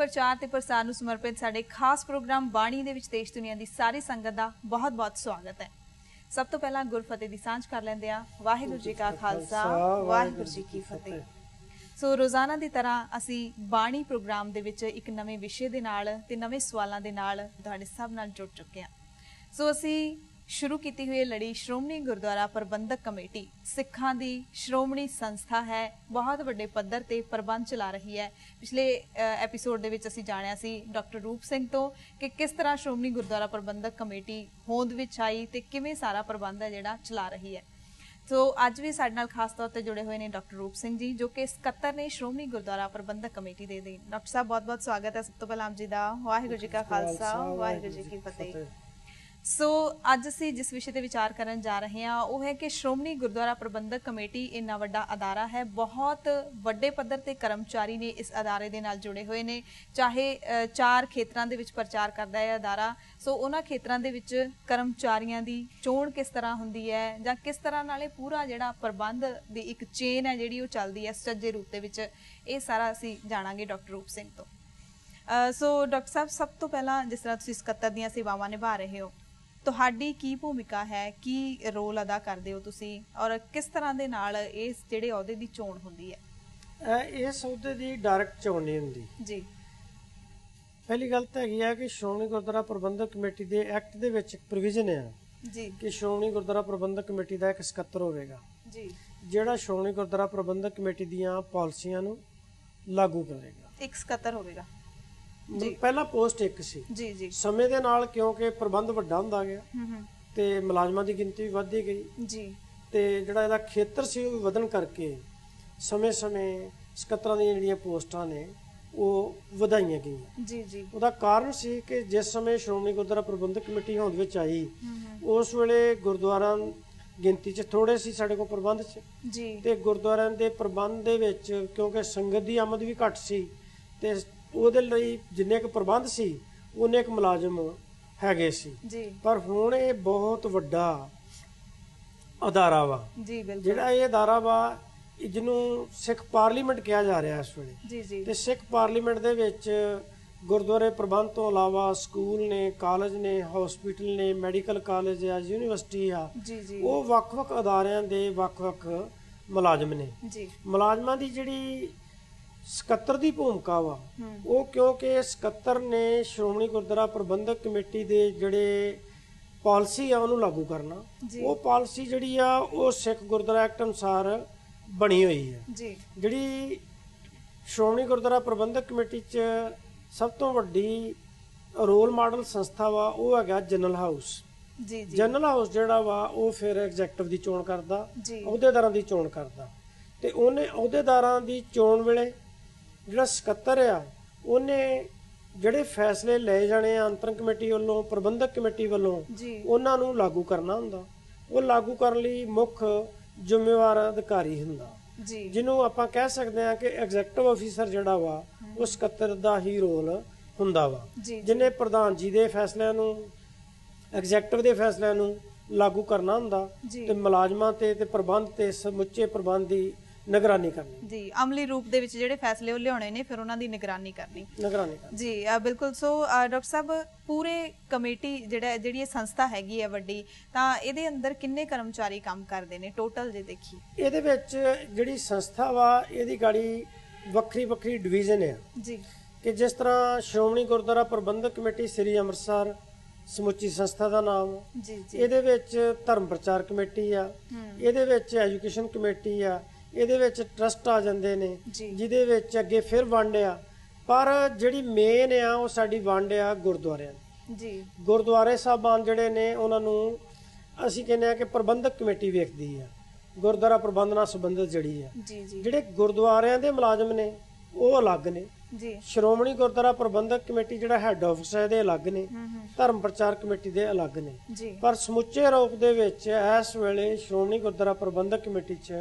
ਸਿੱਖੀ ਦੇ ਪ੍ਰਚਾਰ ਤੇ ਪ੍ਰਸਾਰ ਨੂੰ ਸਮਰਪਿਤ ਸਾਡੇ ਖਾਸ ਪ੍ਰੋਗਰਾਮ ਬਾਣੀ ਦੇ ਵਿੱਚ ਦੇਸ਼ ਦੁਨੀਆ ਦੀ ਸਾਰੀ ਸੰਗਤ ਦਾ ਬਹੁਤ-ਬਹੁਤ ਸਵਾਗਤ ਹੈ। ਸਭ ਤੋਂ ਪਹਿਲਾਂ ਗੁਰਫਤਿਹ ਦੀ ਸਾਂਝ ਕਰ ਲੈਂਦੇ ਆ ਵਾਹਿਗੁਰੂ ਜੀ ਕਾ ਖਾਲਸਾ, ਵਾਹਿਗੁਰੂ ਜੀ ਕੀ ਫਤਿਹ। ਸੋ ਰੋਜ਼ਾਨਾ ਦੀ ਤਰ੍ਹਾਂ ਅਸੀਂ ਬਾਣੀ ਪ੍ਰੋਗਰਾਮ ਦੇ ਵਿੱਚ ਇੱਕ ਨਵੇਂ ਵਿਸ਼ੇ ਦੇ ਨਾਲ ਤੇ ਨਵੇਂ ਸਵਾਲਾਂ ਦੇ ਨਾਲ ਤੁਹਾਡੇ ਸਭ ਨਾਲ ਜੁੜ ਚੁੱਕੇ ਹਾਂ। ਸੋ ਅਸੀਂ ਸ਼ੁਰੂ ਕੀਤੀ ਹੋਈ ਲੜੀ ਸ਼੍ਰੋਮਣੀ ਗੁਰਦੁਆਰਾ ਪ੍ਰਬੰਧਕ ਕਮੇਟੀ ਸਿੱਖਾਂ ਦੀ ਸ਼੍ਰੋਮਣੀ ਸੰਸਥਾ ਹੈ ਬਹੁਤ ਵੱਡੇ ਪੱਧਰ ਤੇ ਪ੍ਰਬੰਧ ਚਲਾ ਰਹੀ ਹੈ। ਪਿਛਲੇ ਐਪੀਸੋਡ ਦੇ ਵਿੱਚ ਅਸੀਂ ਜਾਣਿਆ ਸੀ ਡਾਕਟਰ ਰੂਪ ਸਿੰਘ ਤੋਂ ਕਿ ਕਿਸ ਤਰ੍ਹਾਂ ਸ਼੍ਰੋਮਣੀ ਗੁਰਦੁਆਰਾ ਪ੍ਰਬੰਧਕ ਕਮੇਟੀ ਹੋਂਦ ਵਿੱਚ ਆਈ ਤੇ ਕਿਵੇਂ ਸਾਰਾ ਪ੍ਰਬੰਧ ਹੈ ਜਿਹੜਾ ਚਲਾ ਰਹੀ ਹੈ। ਸੋ ਅੱਜ ਵੀ ਸਾਡੇ ਨਾਲ ਖਾਸ ਤੌਰ ਤੇ ਜੁੜੇ ਹੋਏ ਨੇ ਡਾਕਟਰ ਰੂਪ ਸਿੰਘ ਜੀ ਜੋ ਕਿ ਸਕੱਤਰ ਨੇ ਸ਼੍ਰੋਮਣੀ ਗੁਰਦੁਆਰਾ ਪ੍ਰਬੰਧਕ ਕਮੇਟੀ ਦੇ ਦੇ ਡਾਕਟਰ ਸਾਹਿਬ ਬਹੁਤ-ਬਹੁਤ ਸਵਾਗਤ ਹੈ। ਸਭ ਤੋਂ ਪਹਿਲਾਂ ਆਪ ਜੀ ਦਾ ਵਾਹਿਗੁਰੂ ਜੀ ਕਾ ਖਾਲਸਾ ਵਾਹਿਗੁਰੂ ਜੀ ਕੀ ਫਤਿਹ। ਸੋ ਅੱਜ ਅਸੀਂ ਜਿਸ ਵਿਸ਼ੇ ਤੇ ਵਿਚਾਰ ਕਰਨ ਜਾ ਰਹੇ ਹਾਂ, ਉਹ ਹੈ ਕਿ ਸ਼੍ਰੋਮਣੀ ਗੁਰਦੁਆਰਾ ਪ੍ਰਬੰਧਕ ਕਮੇਟੀ ਇੰਨਾ ਵੱਡਾ ਅਦਾਰਾ ਹੈ। ਬਹੁਤ ਵੱਡੇ ਪੱਧਰ ਤੇ ਕਰਮਚਾਰੀ ਨੇ ਇਸ ਅਦਾਰੇ ਦੇ ਨਾਲ ਜੁੜੇ ਹੋਏ ਨੇ। ਚਾਹੇ ਚਾਰ ਖੇਤਰਾਂ ਦੇ ਵਿੱਚ ਪ੍ਰਚਾਰ ਕਰਦਾ ਹੈ ਅਦਾਰਾ, ਸੋ ਉਹਨਾਂ ਖੇਤਰਾਂ ਦੇ ਵਿੱਚ ਕਰਮਚਾਰੀਆਂ ਦੀ ਚੋਣ ਕਿਸ ਤਰ੍ਹਾਂ ਹੁੰਦੀ ਹੈ ਜਾਂ ਕਿਸ ਤਰ੍ਹਾਂ ਨਾਲੇ ਪੂਰਾ ਜਿਹੜਾ ਪ੍ਰਬੰਧ ਦੀ ਇੱਕ ਚੇਨ ਹੈ ਜਿਹੜੀ ਉਹ ਚੱਲਦੀ ਹੈ ਸੱਜੇ ਰੂਪ ਦੇ ਵਿੱਚ, ਇਹ ਸਾਰਾ ਅਸੀਂ ਜਾਣਾਂਗੇ ਡਾਕਟਰ ਰੂਪ ਸਿੰਘ ਤੋਂ। ਸੋ ਡਾਕਟਰ ਸਾਹਿਬ, ਸਭ ਤੋਂ ਪਹਿਲਾਂ ਜਿਸ ਤਰ੍ਹਾਂ ਤੁਸੀਂ ਸਕੱਤਰ ਦੀਆਂ ਸੇਵਾਵਾਂ ਨਿਭਾ ਰਹੇ ਹੋ ਤੁਹਾਡੀ ਕੀ ਭੂਮਿਕਾ ਹੈ? ਕੀ ਰੋਲ ਅਦਾ ਕਰਦੇ ਹੋ ਤੁਸੀਂ? ਔਰ ਕਿਸ ਤਰ੍ਹਾਂ ਦੇ ਨਾਲ ਇਸ ਜਿਹੜੇ ਅਹੁਦੇ ਦੀ ਚੋਣ ਹੁੰਦੀ ਹੈ? ਇਸ ਅਹੁਦੇ ਦੀ ਡਾਇਰੈਕਟ ਚੋਣ ਨਹੀਂ ਹੁੰਦੀ। ਜੀ। ਪਹਿਲੀ ਗੱਲ ਤਾਂ ਹੈਗੀ ਹੈ ਕਿ ਸ਼੍ਰੋਮਣੀ ਗੁਰਦੁਆਰਾ ਪ੍ਰਬੰਧਕ ਕਮੇਟੀ ਦੇ ਐਕਟ ਦੇ ਵਿੱਚ ਇੱਕ ਪ੍ਰੋਵੀਜ਼ਨ ਹੈ ਜੀ। ਕਿ ਸ਼੍ਰੋਮਣੀ ਗੁਰਦੁਆਰਾ ਪ੍ਰਬੰਧਕ ਕਮੇਟੀ ਦਾ ਇੱਕ ਸਕੱਤਰ ਹੋਵੇਗਾ। ਜੀ। ਜਿਹੜਾ ਸ਼੍ਰੋਮਣੀ ਗੁਰਦੁਆਰਾ ਪ੍ਰਬੰਧਕ ਕਮੇਟੀ ਦੀਆਂ ਪਾਲਿਸੀਆਂ ਨੂੰ ਲਾਗੂ ਕਰੇਗਾ। ਇੱਕ ਸਕੱਤਰ ਹੋਵੇਗਾ। ਜੀ। ਪਹਿਲਾ ਪੋਸਟ ਇੱਕ ਸੀ। ਜੀ ਜੀ। ਸਮੇਂ ਦੇ ਨਾਲ ਕਿਉਂਕਿ ਪ੍ਰਬੰਧ ਵੱਡਾ ਹੁੰਦਾ ਗਿਆ ਹੂੰ ਹੂੰ। ਤੇ ਮੁਲਾਜ਼ਮਾਂ ਦੀ ਗਿਣਤੀ ਵੀ ਵੱਧਦੀ ਗਈ। ਜੀ। ਤੇ ਜਿਹੜਾ ਇਹਦਾ ਖੇਤਰ ਸੀ ਉਹ ਵੀ ਵਧਣ ਕਰਕੇ ਸਮੇਂ-ਸਮੇਂ ਸਕੱਤਰਾਂ ਦੀਆਂ ਜਿਹੜੀਆਂ ਪੋਸਟਾਂ ਨੇ ਉਹ ਵਧਾਈਆਂ ਗਈਆਂ। ਜੀ ਜੀ। ਉਹਦਾ ਕਾਰਨ ਸੀ ਕਿ ਜਿਸ ਸਮੇਂ ਸ਼੍ਰੋਮਣੀ ਗੁਰਦੁਆਰਾ ਪ੍ਰਬੰਧਕ ਕਮੇਟੀ ਹੋਂਦ ਵਿੱਚ ਆਈ ਉਸ ਵੇਲੇ ਗੁਰਦੁਆਰਾ ਗਿਣਤੀ 'ਚ ਥੋੜੇ ਸੀ ਸਾਡੇ ਕੋਲ ਪ੍ਰਬੰਧ 'ਚ। ਜੀ। ਤੇ ਗੁਰਦੁਆਰਿਆਂ ਦੇ ਪ੍ਰਬੰਧ ਦੇ ਵਿੱਚ ਕਿਉਂਕਿ ਸੰਗਤ ਦੀ ਆਮਦ ਵੀ ਘੱਟ ਸੀ ਤੇ ਉਹਦੇ ਲਈ ਜਿੰਨੇ ਕੁ ਪ੍ਰਬੰਧ ਸੀ ਉਹਨੇ ਕੁ ਮੁਲਾਜ਼ਮ ਹੈਗੇ ਸੀ। ਜੀ। ਪਰ ਹੁਣ ਇਹ ਬਹੁਤ ਵੱਡਾ ਅਦਾਰਾ ਵਾ ਜੀ ਬਿਲਕੁਲ। ਜਿਹੜਾ ਇਹ ਅਦਾਰਾ ਵਾ ਜਿਹਨੂੰ ਸਿੱਖ ਪਾਰਲੀਮੈਂਟ ਕਿਹਾ ਜਾ ਰਿਹਾ ਇਸ ਵੇਲੇ। ਜੀ ਜੀ। ਤੇ ਸਿੱਖ ਪਾਰਲੀਮੈਂਟ ਦੇ ਵਿੱਚ ਗੁਰਦੁਆਰੇ ਪ੍ਰਬੰਧ ਤੋਂ ਇਲਾਵਾ ਸਕੂਲ ਨੇ ਕਾਲਜ ਨੇ ਹਸਪੀਟਲ ਨੇ ਮੈਡੀਕਲ ਕਾਲਜ ਆ ਯੂਨੀਵਰਸਿਟੀ ਆ ਉਹ ਵੱਖ-ਵੱਖ ਅਦਾਰਿਆਂ ਦੇ ਵੱਖ-ਵੱਖ ਮੁਲਾਜ਼ਮ ਨੇ। ਜੀ। ਮੁਲਾਜ਼ਮਾਂ ਦੀ ਜਿਹੜੀ ਸਕੱਤਰ ਦੀ ਭੂਮਿਕਾ ਵਾ। ਉਹ ਕਿਉਂਕਿ ਸਕੱਤਰ ਨੇ ਸ਼੍ਰੋਮਣੀ ਗੁਰਦੁਆਰਾ ਪ੍ਰਬੰਧਕ ਕਮੇਟੀ ਦੇ ਜਿਹੜੇ ਪਾਲਿਸੀ ਆ ਉਹਨੂੰ ਲਾਗੂ ਕਰਨਾ। ਉਹ ਪਾਲਿਸੀ ਜਿਹੜੀ ਆ ਉਹ ਸਿੱਖ ਗੁਰਦੁਆਰਾ ਐਕਟ ਅਨੁਸਾਰ ਬਣੀ ਹੋਈ ਹੈ ਜੀ। ਜਿਹੜੀ ਸ਼੍ਰੋਮਣੀ ਗੁਰਦੁਆਰਾ ਪ੍ਰਬੰਧਕ ਕਮੇਟੀ 'ਚ ਸਭ ਤੋਂ ਵੱਡੀ ਰੋਲ ਮਾਡਲ ਸੰਸਥਾ ਵਾ ਉਹ ਹੈਗਾ ਜਨਰਲ ਹਾਊਸ। ਜੀ ਜੀ। ਜਨਰਲ ਹਾਊਸ ਜਿਹੜਾ ਵਾ ਉਹ ਫਿਰ ਐਗਜ਼ੈਕਟਿਵ ਦੀ ਚੋਣ ਕਰਦਾ ਅਹੁਦੇਦਾਰਾਂ ਦੀ ਚੋਣ ਕਰਦਾ। ਤੇ ਉਹਨੇ ਅਹੁਦੇਦਾਰਾਂ ਦੀ ਚੋਣ ਵੇਲੇ ਜਿਹੜਾ ਸਕੱਤਰ ਆ ਉਹਨੇ ਜਿਹੜੇ ਫੈਸਲੇ ਲਏ ਜਾਣੇ ਆ ਅੰਤਰੰਗ ਕਮੇਟੀ ਵੱਲੋਂ ਪ੍ਰਬੰਧਕ ਕਮੇਟੀ ਵੱਲੋਂ ਉਹਨਾਂ ਨੂੰ ਲਾਗੂ ਕਰਨਾ ਹੁੰਦਾ। ਉਹ ਲਾਗੂ ਕਰਨ ਲਈ ਮੁੱਖ ਜ਼ਿੰਮੇਵਾਰ ਅਧਿਕਾਰੀ ਹੁੰਦਾ। ਜੀ। ਜਿਹਨੂੰ ਆਪਾਂ ਕਹਿ ਸਕਦੇ ਆ ਕਿ ਐਗਜ਼ੈਕਟਿਵ ਅਫੀਸਰ ਜਿਹੜਾ ਵਾ ਉਹ ਸਕੱਤਰ ਦਾ ਹੀ ਰੋਲ ਹੁੰਦਾ ਵਾ। ਜਿਹਨੇ ਪ੍ਰਧਾਨ ਜੀ ਦੇ ਫੈਸਲਿਆਂ ਨੂੰ ਐਗਜ਼ੈਕਟਿਵ ਦੇ ਫੈਸਲਿਆਂ ਨੂੰ ਲਾਗੂ ਕਰਨਾ ਹੁੰਦਾ। ਤੇ ਮੁਲਾਜ਼ਮਾਂ ਤੇ ਤੇ ਪ੍ਰਬੰਧ ਤੇ ਸਮੁੱਚੇ ਪ੍ਰਬੰਧ ਦੀ ਨਿਗਰਾਨੀ ਕਰਨੀ। ਜੀ ਅਮਲੀ ਰੂਪ ਦੇ ਵਿੱਚ ਜਿਹੜੇ ਫੈਸਲੇ ਉਹ ਲਿਆਉਣੇ ਨੇ ਫਿਰ ਉਹਨਾਂ ਦੀ ਨਿਗਰਾਨੀ ਕਰਨੀ। ਨਿਗਰਾਨੀ ਕਰਨੀ। ਜੀ ਬਿਲਕੁਲ ਸੋ ਡਾਕਟਰ ਸਾਹਿਬ ਪੂਰੇ ਕਮੇਟੀ ਜਿਹੜਾ ਜਿਹੜੀ ਇਹ ਸੰਸਥਾ ਹੈਗੀ ਹੈ ਵੱਡੀ ਤਾਂ ਇਹਦੇ ਅੰਦਰ ਕਿੰਨੇ ਕਰਮਚਾਰੀ ਕੰਮ ਕਰਦੇ ਨੇ? ਟੋਟਲ ਜੇ ਦੇਖੀ ਇਹਦੇ ਵਿੱਚ ਜਿਹੜੀ ਸੰਸਥਾ ਵਾ ਇਹਦੀ ਗਾੜੀ ਵੱਖਰੀ ਵੱਖਰੀ ਡਿਵੀਜ਼ਨ ਆ। ਜੀ। ਕਿ ਜਿਸ ਤਰ੍ਹਾਂ ਸ਼੍ਰੋਮਣੀ ਗੁਰਦੁਆਰਾ ਪ੍ਰਬੰਧਕ ਕਮੇਟੀ ਸ੍ਰੀ ਅੰਮ੍ਰਿਤਸਰ ਸਮੁੱਚੀ ਸੰਸਥਾ ਦਾ ਨਾਮ। ਜੀ ਜੀ। ਇਹਦੇ ਵਿੱਚ ਧਰਮ ਪ੍ਰਚਾਰ ਕਮੇਟੀ ਆ। ਹੂੰ। ਇਹਦੇ ਵਿੱਚ ਐਜੂਕੇਸ਼ਨ ਕਮੇਟੀ ਆ। ਇਹਦੇ ਵਿੱਚ ਟਰਸਟ ਆ ਜਾਂਦੇ ਨੇ ਜਿਹਦੇ ਵਿੱਚ ਅੱਗੇ ਫਿਰ ਵੰਡ ਆ। ਪਰ ਜਿਹੜੀ ਮੇਨ ਆ ਉਹ ਸਾਡੀ ਵੰਡ ਆ ਗੁਰਦੁਆਰਿਆਂ ਦੀ। ਜੀ। ਗੁਰਦੁਆਰੇ ਸਾਹਿਬਾਨ ਜਿਹੜੇ ਨੇ ਉਹਨਾਂ ਨੂੰ ਅਸੀਂ ਕਹਿੰਦੇ ਆ ਕਿ ਪ੍ਰਬੰਧਕ ਕਮੇਟੀ ਵੇਖਦੀ ਆ। ਗੁਰਦੁਆਰਾ ਪ੍ਰਬੰਧ ਨਾਲ ਸੰਬੰਧਿਤ ਜਿਹੜੀ ਆ। ਜਿਹੜੇ ਗੁਰਦੁਆਰਿਆਂ ਦੇ ਮੁਲਾਜ਼ਮ ਨੇ ਉਹ ਅਲੱਗ ਨੇ। ਜੀ। ਸ਼੍ਰੋਮਣੀ ਗੁਰਦੁਆਰਾ ਪ੍ਰਬੰਧਕ ਕਮੇਟੀ ਜਿਹੜਾ ਹੈੱਡ ਆਫਿਸ ਹੈ ਇਹਦੇ ਅਲੱਗ ਨੇ। ਧਰਮ ਪ੍ਰਚਾਰ ਕਮੇਟੀ ਦੇ ਅਲੱਗ ਨੇ। ਪਰ ਸਮੁੱਚੇ ਰੂਪ ਦੇ ਵਿੱਚ ਇਸ ਵੇਲੇ ਸ਼੍ਰੋਮਣੀ ਗੁਰਦੁਆਰਾ ਪ੍ਰਬੰਧਕ ਕਮੇਟੀ 'ਚ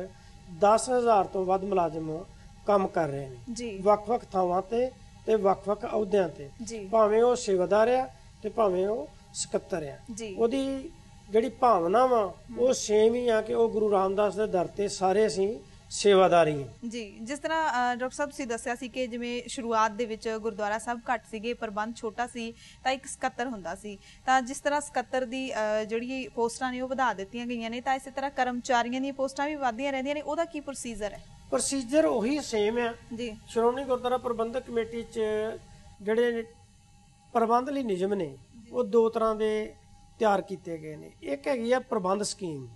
10000 ਤੋਂ ਵੱਧ ਮੁਲਾਜ਼ਮ ਕੰਮ ਕਰ ਰਹੇ ਨੇ। ਜੀ। ਵੱਖ-ਵੱਖ ਥਾਵਾਂ ਤੇ ਤੇ ਵੱਖ-ਵੱਖ ਅਹੁਦਿਆਂ ਤੇ। ਭਾਵੇਂ ਉਹ ਸੇਵਾਦਾਰ ਆ ਤੇ ਭਾਵੇਂ ਉਹ ਸਕੱਤਰ ਆ। ਉਹਦੀ ਜਿਹੜੀ ਭਾਵਨਾ ਵਾ ਉਹ ਸੇਮ ਹੀ ਆ ਕਿ ਉਹ ਗੁਰੂ ਰਾਮਦਾਸ ਦੇ ਦਰ ਤੇ ਸਾਰੇ ਅਸੀਂ ਸੇਵਾਦਾਰੀ। ਹਾਂ ਜੀ ਜਿਸ ਤਰ੍ਹਾਂ ਡਾਕਟਰ ਸਾਹਿਬ ਤੁਸੀਂ ਦੱਸਿਆ ਸੀ ਕਿ ਜਿਵੇਂ ਸ਼ੁਰੂਆਤ ਦੇ ਵਿੱਚ ਗੁਰਦੁਆਰਾ ਸਾਹਿਬ ਘੱਟ ਸੀਗੇ ਪ੍ਰਬੰਧ ਛੋਟਾ ਸੀ ਤਾਂ ਇੱਕ ਸਕੱਤਰ ਹੁੰਦਾ ਸੀ। ਤਾਂ ਜਿਸ ਤਰ੍ਹਾਂ ਸਕੱਤਰ ਦੀ ਜਿਹੜੀ ਪੋਸਟਾਂ ਨੇ ਉਹ ਵਧਾ ਦਿੱਤੀਆਂ ਗਈਆਂ ਨੇ ਤਾਂ ਇਸੇ ਤਰ੍ਹਾਂ ਕਰਮਚਾਰੀਆਂ ਦੀਆਂ ਪੋਸਟਾਂ ਵੀ ਵਧਦੀਆਂ ਰਹਿੰਦੀਆਂ ਨੇ ਉਹਦਾ ਕੀ ਪ੍ਰੋਸੀਜਰ ਹੈ? ਪ੍ਰੋਸੀਜਰ ਉਹੀ ਸੇਮ ਆ। ਜੀ। ਸ਼੍ਰੋਮਣੀ ਗੁਰਦੁਆਰਾ ਪ੍ਰਬੰਧਕ ਕਮੇਟੀ 'ਚ ਜਿਹੜੇ ਪ੍ਰਬੰਧ ਲਈ ਨਿਯਮ ਨੇ ਉਹ ਦੋ ਤਰ੍ਹਾਂ ਦੇ ਤਿਆਰ ਕੀਤੇ ਗਏ ਨੇ। ਇੱਕ ਹੈਗੀ ਆ ਪ੍ਰਬੰਧ ਸਕੀਮ